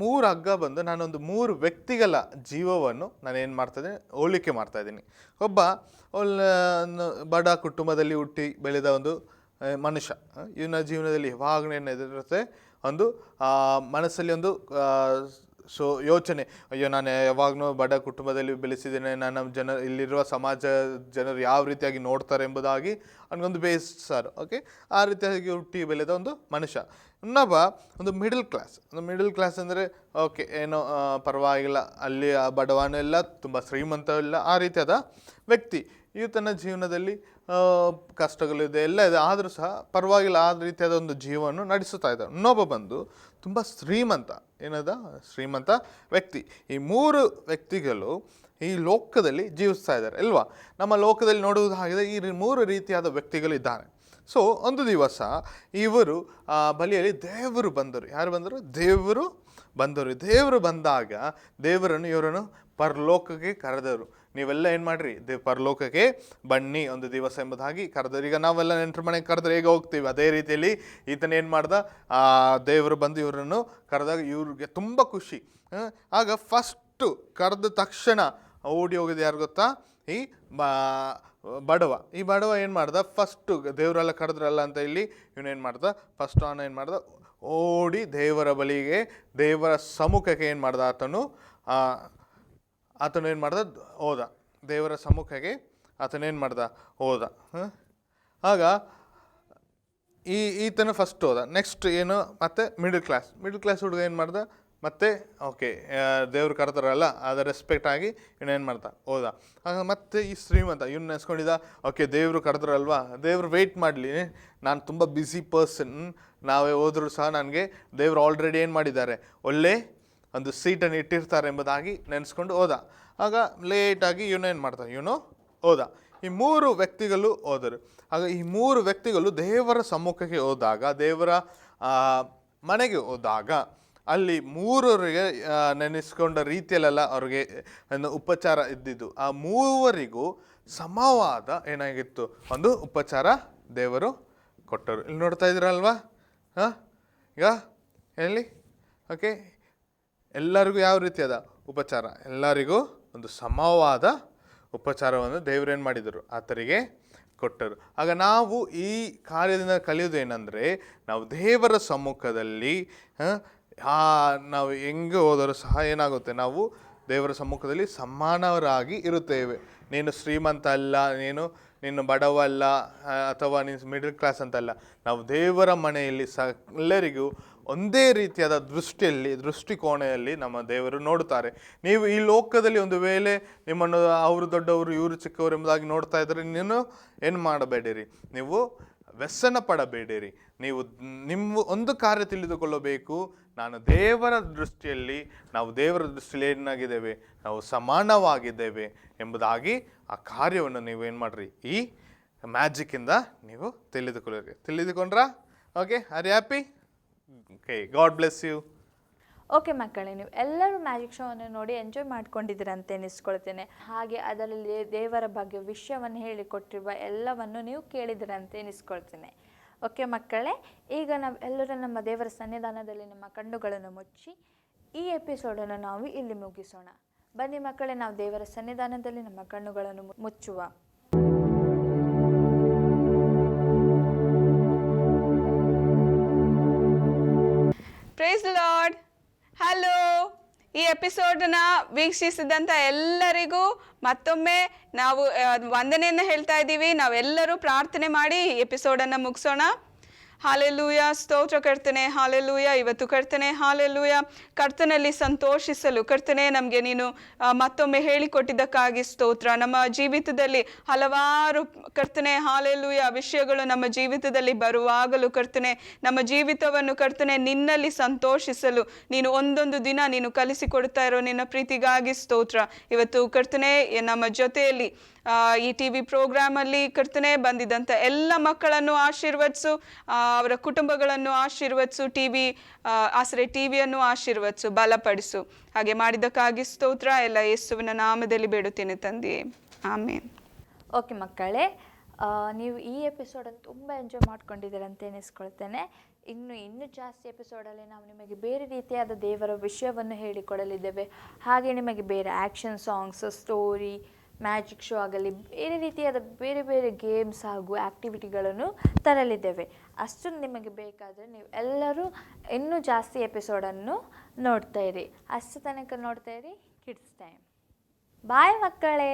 ಮೂರು ಹಗ್ಗ ಬಂದು ನಾನೊಂದು ಮೂರು ವ್ಯಕ್ತಿಗಳ ಜೀವವನ್ನು ನಾನು ಏನು ಮಾಡ್ತಾ ಇದ್ದೀನಿ ಹೋಲಿಕೆ ಮಾಡ್ತಾ ಇದ್ದೀನಿ. ಒಬ್ಬ ಬಡ ಕುಟುಂಬದಲ್ಲಿ ಹುಟ್ಟಿ ಬೆಳೆದ ಒಂದು ಮನುಷ್ಯ ಇವನ ಜೀವನದಲ್ಲಿ ಯಾವಾಗಲೂ ಏನಿರುತ್ತೆ ಒಂದು ಮನಸ್ಸಲ್ಲಿ ಒಂದು ಸೊ, ಯೋಚನೆ. ಅಯ್ಯೋ, ನಾನು ಯಾವಾಗಲೂ ಬಡ ಕುಟುಂಬದಲ್ಲಿ ಬೆಳೆಸಿದ್ದೇನೆ. ನಮ್ಮ ಜನ, ಇಲ್ಲಿರುವ ಸಮಾಜ ಜನರು ಯಾವ ರೀತಿಯಾಗಿ ನೋಡ್ತಾರೆ ಎಂಬುದಾಗಿ ಅವನಿಗೊಂದು ಬೇಸರ ಓಕೆ ಆ ರೀತಿಯಾಗಿ ಹುಟ್ಟಿ ಬೆಳೆದ ಒಂದು ಮನುಷ್ಯ. ಇನ್ನೊಬ್ಬ, ಒಂದು ಮಿಡಲ್ ಕ್ಲಾಸ್ ಒಂದು ಮಿಡಲ್ ಕ್ಲಾಸ್ ಅಂದರೆ ಓಕೆ ಏನೋ ಪರವಾಗಿಲ್ಲ. ಅಲ್ಲಿ ಬಡವನೂ ಇಲ್ಲ, ತುಂಬ ಶ್ರೀಮಂತ ಇಲ್ಲ, ಆ ರೀತಿಯಾದ ವ್ಯಕ್ತಿ. ತನ್ನ ಜೀವನದಲ್ಲಿ ಕಷ್ಟಗಳಿದೆ ಎಲ್ಲ ಇದೆ. ಆದರೂ ಸಹ ಪರವಾಗಿಲ್ಲ ಆ ರೀತಿಯಾದ ಒಂದು ಜೀವನ ನಡೆಸುತ್ತಾ ಇದ್ದಾರೆ ಇನ್ನೊಬ್ಬ ಬಂದು ತುಂಬ ಶ್ರೀಮಂತ ಏನದ? ಶ್ರೀಮಂತ ವ್ಯಕ್ತಿ. ಈ ಮೂರು ವ್ಯಕ್ತಿಗಳು ಈ ಲೋಕದಲ್ಲಿ ಜೀವಿಸ್ತಾ ಇದ್ದಾರೆ ಅಲ್ವಾ ನಮ್ಮ ಲೋಕದಲ್ಲಿ ನೋಡುವುದಾಗಿದೆ ಈ ಮೂರು ರೀತಿಯಾದ ವ್ಯಕ್ತಿಗಳಿದ್ದಾರೆ ಸೊ ಒಂದು ದಿವಸ ಇವರು ಆ, ಬಲಿಯಲ್ಲಿ ದೇವರು ಬಂದರು. ಯಾರು ಬಂದರು? ದೇವರು ಬಂದರು. ದೇವರು ಬಂದಾಗ ದೇವರನ್ನು ಇವರನ್ನು ಪರಲೋಕಕ್ಕೆ ಕರೆದರು ನೀವೆಲ್ಲ ಏನು ಮಾಡ್ರಿ? ದೇವ್ ಪರಲೋಕಕ್ಕೆ ಬನ್ನಿ ಒಂದು ದಿವಸ ಎಂಬುದಾಗಿ ಕರೆದರು. ಈಗ ನಾವೆಲ್ಲ ನೆಂಟ್ರ ಮನೆಗೆ ಕರೆದ್ರೆ ಹೇಗೆ ಹೋಗ್ತೀವಿ? ಅದೇ ರೀತಿಯಲ್ಲಿ ಈತನ ಏನು ಮಾಡ್ದ? ಆ ದೇವರು ಬಂದು ಇವರನ್ನು ಕರೆದಾಗ ಇವ್ರಿಗೆ ತುಂಬ ಖುಷಿ. ಆಗ ಫಸ್ಟು ಕರೆದ ತಕ್ಷಣ ಓಡಿ ಹೋಗಿದ್ದು ಯಾರು ಗೊತ್ತಾ? ಈ ಬಡವ. ಈ ಬಡವ ಏನು ಮಾಡ್ದ? ಫಸ್ಟು ದೇವರೆಲ್ಲ ಕರೆದ್ರಲ್ಲ ಅಂತ ಇಲ್ಲಿ ಇವನೇನು ಮಾಡ್ದ? ಫಸ್ಟ್ ಅವನ ಏನು ಮಾಡ್ದ? ಓಡಿ ದೇವರ ಬಳಿಗೆ ದೇವರ ಸಮ್ಮುಖಕ್ಕೆ ಏನು ಮಾಡ್ದ? ಆತನು ಆ, ಆತನು ಏನು ಮಾಡ್ದ? ಹೋದ. ದೇವರ ಸಮ್ಮುಖಕ್ಕೆ ಆತನೇನು ಮಾಡ್ದ? ಹೋದ? ಆಗ ಈ ಈತನ ಫಸ್ಟ್ ಹೋದ. ನೆಕ್ಸ್ಟ್ ಏನು? ಮತ್ತೆ ಮಿಡಲ್ ಕ್ಲಾಸ್ ಮಿಡಲ್ ಕ್ಲಾಸ್ ಹುಡುಗ ಏನು ಮಾಡ್ದ? ಮತ್ತೆ ಓಕೆ ದೇವ್ರು ಕರ್ತಾರಲ್ಲ ಅದು ರೆಸ್ಪೆಕ್ಟ್ ಆಗಿ ಇವನೇನು ಮಾಡ್ದ? ಹೋದ. ಆಗ ಮತ್ತೆ ಈ ಶ್ರೀಮಂತ ಇವ್ನು ನೆನೆಸ್ಕೊಂಡಿದ್ದ ಓಕೆ ದೇವರು ಕರೆದ್ರಲ್ವಾ? ದೇವ್ರು ವೆಯ್ಟ್ ಮಾಡಲಿ. ನಾನು ತುಂಬ ಬ್ಯುಸಿ ಪರ್ಸನ್ ನಾವೇ ಹೋದರೂ ಸಹ ನನಗೆ ದೇವ್ರು ಆಲ್ರೆಡಿ ಏನು ಮಾಡಿದ್ದಾರೆ? ಒಳ್ಳೆ ಒಂದು ಸೀಟನ್ನು ಇಟ್ಟಿರ್ತಾರೆ ಎಂಬುದಾಗಿ ನೆನೆಸ್ಕೊಂಡು ಹೋದ ಆಗ ಲೇಟಾಗಿ ಇವನು ಏನು ಮಾಡ್ತಾನೆ? ಇವನು ಹೋದ ಈ ಮೂರು ವ್ಯಕ್ತಿಗಳು ಹೋದರು ಆಗ ಈ ಮೂರು ವ್ಯಕ್ತಿಗಳು ದೇವರ ಸಮ್ಮುಖಕ್ಕೆ ಹೋದಾಗ, ದೇವರ ಮನೆಗೆ ಹೋದಾಗ, ಅಲ್ಲಿ ಮೂರರಿಗೆ ನೆನೆಸ್ಕೊಂಡ ರೀತಿಯಲ್ಲೆಲ್ಲ ಅವ್ರಿಗೆ ಉಪಚಾರ ಇದ್ದಿದ್ದು. ಆ ಮೂವರಿಗೂ ಸಮವಾದ ಏನಾಗಿತ್ತು? ಒಂದು ಉಪಚಾರ ದೇವರು ಕೊಟ್ಟರು. ಇಲ್ಲಿ ನೋಡ್ತಾ ಇದ್ದೀರಲ್ವಾ? ಹಾಂ? ಈಗ? ಹೇಳಿ ಓಕೆ ಎಲ್ಲರಿಗೂ ಯಾವ ರೀತಿಯಾದ ಉಪಚಾರ. ಎಲ್ಲರಿಗೂ ಒಂದು ಸಮವಾದ ಉಪಚಾರವನ್ನು ದೇವರೇನು ಮಾಡಿದರು? ಆತರಿಗೆ ಕೊಟ್ಟರು. ಆಗ ನಾವು ಈ ಕಾರ್ಯದಿಂದ ಕಲಿಯೋದು ಏನಂದರೆ ನಾವು ದೇವರ ಸಮ್ಮುಖದಲ್ಲಿ ಆ, ನಾವು ಹೆಂಗೆ ಹೋದರೂ ಸಹ ಏನಾಗುತ್ತೆ? ನಾವು ದೇವರ ಸಮ್ಮುಖದಲ್ಲಿ ಸಮಾನವರಾಗಿ ಇರುತ್ತೇವೆ. ನೀನು ಶ್ರೀಮಂತ ಅಲ್ಲ ನೀನು ನೀನು ಬಡವ ಅಲ್ಲ ಅಥವಾ ನೀನು ಮಿಡಲ್ ಕ್ಲಾಸ್ ಅಂತಲ್ಲ ನಾವು ದೇವರ ಮನೆಯಲ್ಲಿ ಸ ಎಲ್ಲರಿಗೂ ಒಂದೇ ರೀತಿಯಾದ ದೃಷ್ಟಿಯಲ್ಲಿ, ದೃಷ್ಟಿಕೋಣೆಯಲ್ಲಿ ನಮ್ಮ ದೇವರು ನೋಡುತ್ತಾರೆ. ನೀವು ಈ ಲೋಕದಲ್ಲಿ ಒಂದು ವೇಳೆ ನಿಮ್ಮನ್ನು ಅವರು ದೊಡ್ಡವರು, ಇವರು ಚಿಕ್ಕವರು ಎಂಬುದಾಗಿ ನೋಡ್ತಾ ಇದ್ದರೆ ನೀನು ಏನು ಮಾಡಬೇಡಿರಿ? ನೀವು ವ್ಯಸನ ಪಡಬೇಡಿರಿ. ನೀವು ನಿಮ್ಮ ಒಂದು ಕಾರ್ಯ ತಿಳಿದುಕೊಳ್ಳಬೇಕು. ನಾನು ದೇವರ ದೃಷ್ಟಿಯಲ್ಲಿ, ನಾವು ದೇವರ ದೃಷ್ಟಿಯಲ್ಲಿ ಏನಾಗಿದ್ದೇವೆ? ನಾವು ಸಮಾನವಾಗಿದ್ದೇವೆ ಎಂಬುದಾಗಿ ಆ ಕಾರ್ಯವನ್ನು ನೀವು ಏನು ಮಾಡಿರಿ? ಈ ಮ್ಯಾಜಿಕ್ಕಿಂದ ನೀವು ತಿಳಿದುಕೊಳ್ಳಿರಿ. ತಿಳಿದುಕೊಂಡ್ರಾ? Okay, are happy? Okay God bless you okay ಮಕ್ಕಳೇ, ನೀವು ಎಲ್ಲರೂ ಮ್ಯಾಜಿಕ್ ಶೋವನ್ನು ನೋಡಿ ಎಂಜಾಯ್ ಮಾಡ್ಕೊಂಡಿದ್ದೀರ ಅಂತ ಎನಿಸ್ಕೊಳ್ತೇನೆ. ಹಾಗೆ ಅದರಲ್ಲಿ ದೇವರ ಬಗ್ಗೆ ವಿಷಯವನ್ನು ಹೇಳಿಕೊಟ್ಟಿರುವ ಎಲ್ಲವನ್ನು ನೀವು ಕೇಳಿದಿರ ಅಂತ ಎನಿಸ್ಕೊಳ್ತೇನೆ. ಓಕೆ ಮಕ್ಕಳೇ, ಈಗ ನಾವು ಎಲ್ಲರೂ ನಮ್ಮ ದೇವರ ಸನ್ನಿಧಾನದಲ್ಲಿ ನಮ್ಮ ಕಣ್ಣುಗಳನ್ನು ಮುಚ್ಚಿ ಈ ಎಪಿಸೋಡನ್ನು ನಾವು ಇಲ್ಲಿ ಮುಗಿಸೋಣ. ಬನ್ನಿ ಮಕ್ಕಳೇ, ನಾವು ದೇವರ ಸನ್ನಿಧಾನದಲ್ಲಿ ನಮ್ಮ ಕಣ್ಣುಗಳನ್ನು ಮುಚ್ಚುವ. ಪ್ರೈಸ್ ಲಾರ್ಡ್ ಹಲೋ ಈ ಎಪಿಸೋಡನ್ನ ವೀಕ್ಷಿಸಿದಂಥ ಎಲ್ಲರಿಗೂ ಮತ್ತೊಮ್ಮೆ ನಾವು ವಂದನೆಯನ್ನು ಹೇಳ್ತಾ ಇದ್ದೀವಿ. ನಾವೆಲ್ಲರೂ ಪ್ರಾರ್ಥನೆ ಮಾಡಿ ಈ ಎಪಿಸೋಡನ್ನು ಮುಗಿಸೋಣ. ಹಾಲೆಲೂಯ. ಸ್ತೋತ್ರ ಕರ್ತನೆ ಹಾಲೆಲ್ಲೂಯ ಇವತ್ತು ಕರ್ತನೆ ಹಾಲೆಲ್ಲೂಯ ಕರ್ತನಲ್ಲಿ ಸಂತೋಷಿಸಲು ಕರ್ತನೆ, ನಮಗೆ ನೀನು ಮತ್ತೊಮ್ಮೆ ಹೇಳಿಕೊಟ್ಟಿದ್ದಕ್ಕಾಗಿ ಸ್ತೋತ್ರ. ನಮ್ಮ ಜೀವಿತದಲ್ಲಿ ಹಲವಾರು ಕರ್ತನೆ ಹಾಲೆಲ್ಲೂಯ ವಿಷಯಗಳು ನಮ್ಮ ಜೀವಿತದಲ್ಲಿ ಬರುವಾಗಲೂ ಕರ್ತನೆ, ನಮ್ಮ ಜೀವಿತವನ್ನು ಕರ್ತನೆ ನಿನ್ನಲ್ಲಿ ಸಂತೋಷಿಸಲು ನೀನು ಒಂದೊಂದು ದಿನ ನೀನು ಕಲಿಸಿಕೊಡ್ತಾ ಇರೋ ನಿನ್ನ ಪ್ರೀತಿಗಾಗಿ ಸ್ತೋತ್ರ. ಇವತ್ತು ಕರ್ತನೆ, ನಮ್ಮ ಜೊತೆಯಲ್ಲಿ ಈ ಟಿ ವಿ ಪ್ರೋಗ್ರಾಮಲ್ಲಿ ಕರ್ತನೆ ಬಂದಿದ್ದಂಥ ಎಲ್ಲ ಮಕ್ಕಳನ್ನು ಆಶೀರ್ವದಿಸು ಅವರ ಕುಟುಂಬಗಳನ್ನು ಆಶೀರ್ವದಿಸು ಟಿ ವಿ ಆಸರೆ ಟಿ ವಿಯನ್ನು ಆಶೀರ್ವದಿಸು, ಬಲಪಡಿಸು. ಹಾಗೆ ಮಾಡಿದ್ದಕ್ಕಾಗಿ ಸ್ತೋತ್ರ, ಎಲ್ಲ ಯೇಸುವಿನ ನಾಮದಲ್ಲಿ ಬೇಡುತ್ತೇನೆ ತಂದೆ. ಆಮೇನ್. ಓಕೆ ಮಕ್ಕಳೇ ನೀವು ಈ ಎಪಿಸೋಡನ್ನು ತುಂಬ ಎಂಜಾಯ್ ಮಾಡ್ಕೊಂಡಿದ್ದೀರ ಅಂತ ಎನಿಸ್ಕೊಳ್ತೇನೆ. ಇನ್ನು, ಇನ್ನೂ ಜಾಸ್ತಿ ಎಪಿಸೋಡಲ್ಲಿ ನಾವು ನಿಮಗೆ ಬೇರೆ ರೀತಿಯಾದ ದೇವರ ವಿಷಯವನ್ನು ಹೇಳಿಕೊಡಲಿದ್ದೇವೆ. ಹಾಗೆ ನಿಮಗೆ ಬೇರೆ action songs story magic show ಆಗಲಿ, ಬೇರೆ ರೀತಿಯಾದ ಬೇರೆ ಬೇರೆ ಗೇಮ್ಸ್ ಹಾಗೂ ಆ್ಯಕ್ಟಿವಿಟಿಗಳನ್ನು ತರಲಿದ್ದೇವೆ. ಅಷ್ಟು ನಿಮಗೆ ಬೇಕಾದರೆ ನೀವು ಎಲ್ಲರೂ ಇನ್ನೂ ಜಾಸ್ತಿ ಎಪಿಸೋಡನ್ನು ನೋಡ್ತಾ ಇರಿ. ಅಷ್ಟು ತನಕ ನೋಡ್ತಾ ಇರಿ. ಕಿಡ್ಸ್ ಟೈಮ್ ಬಾಯ್ ಮಕ್ಕಳೇ.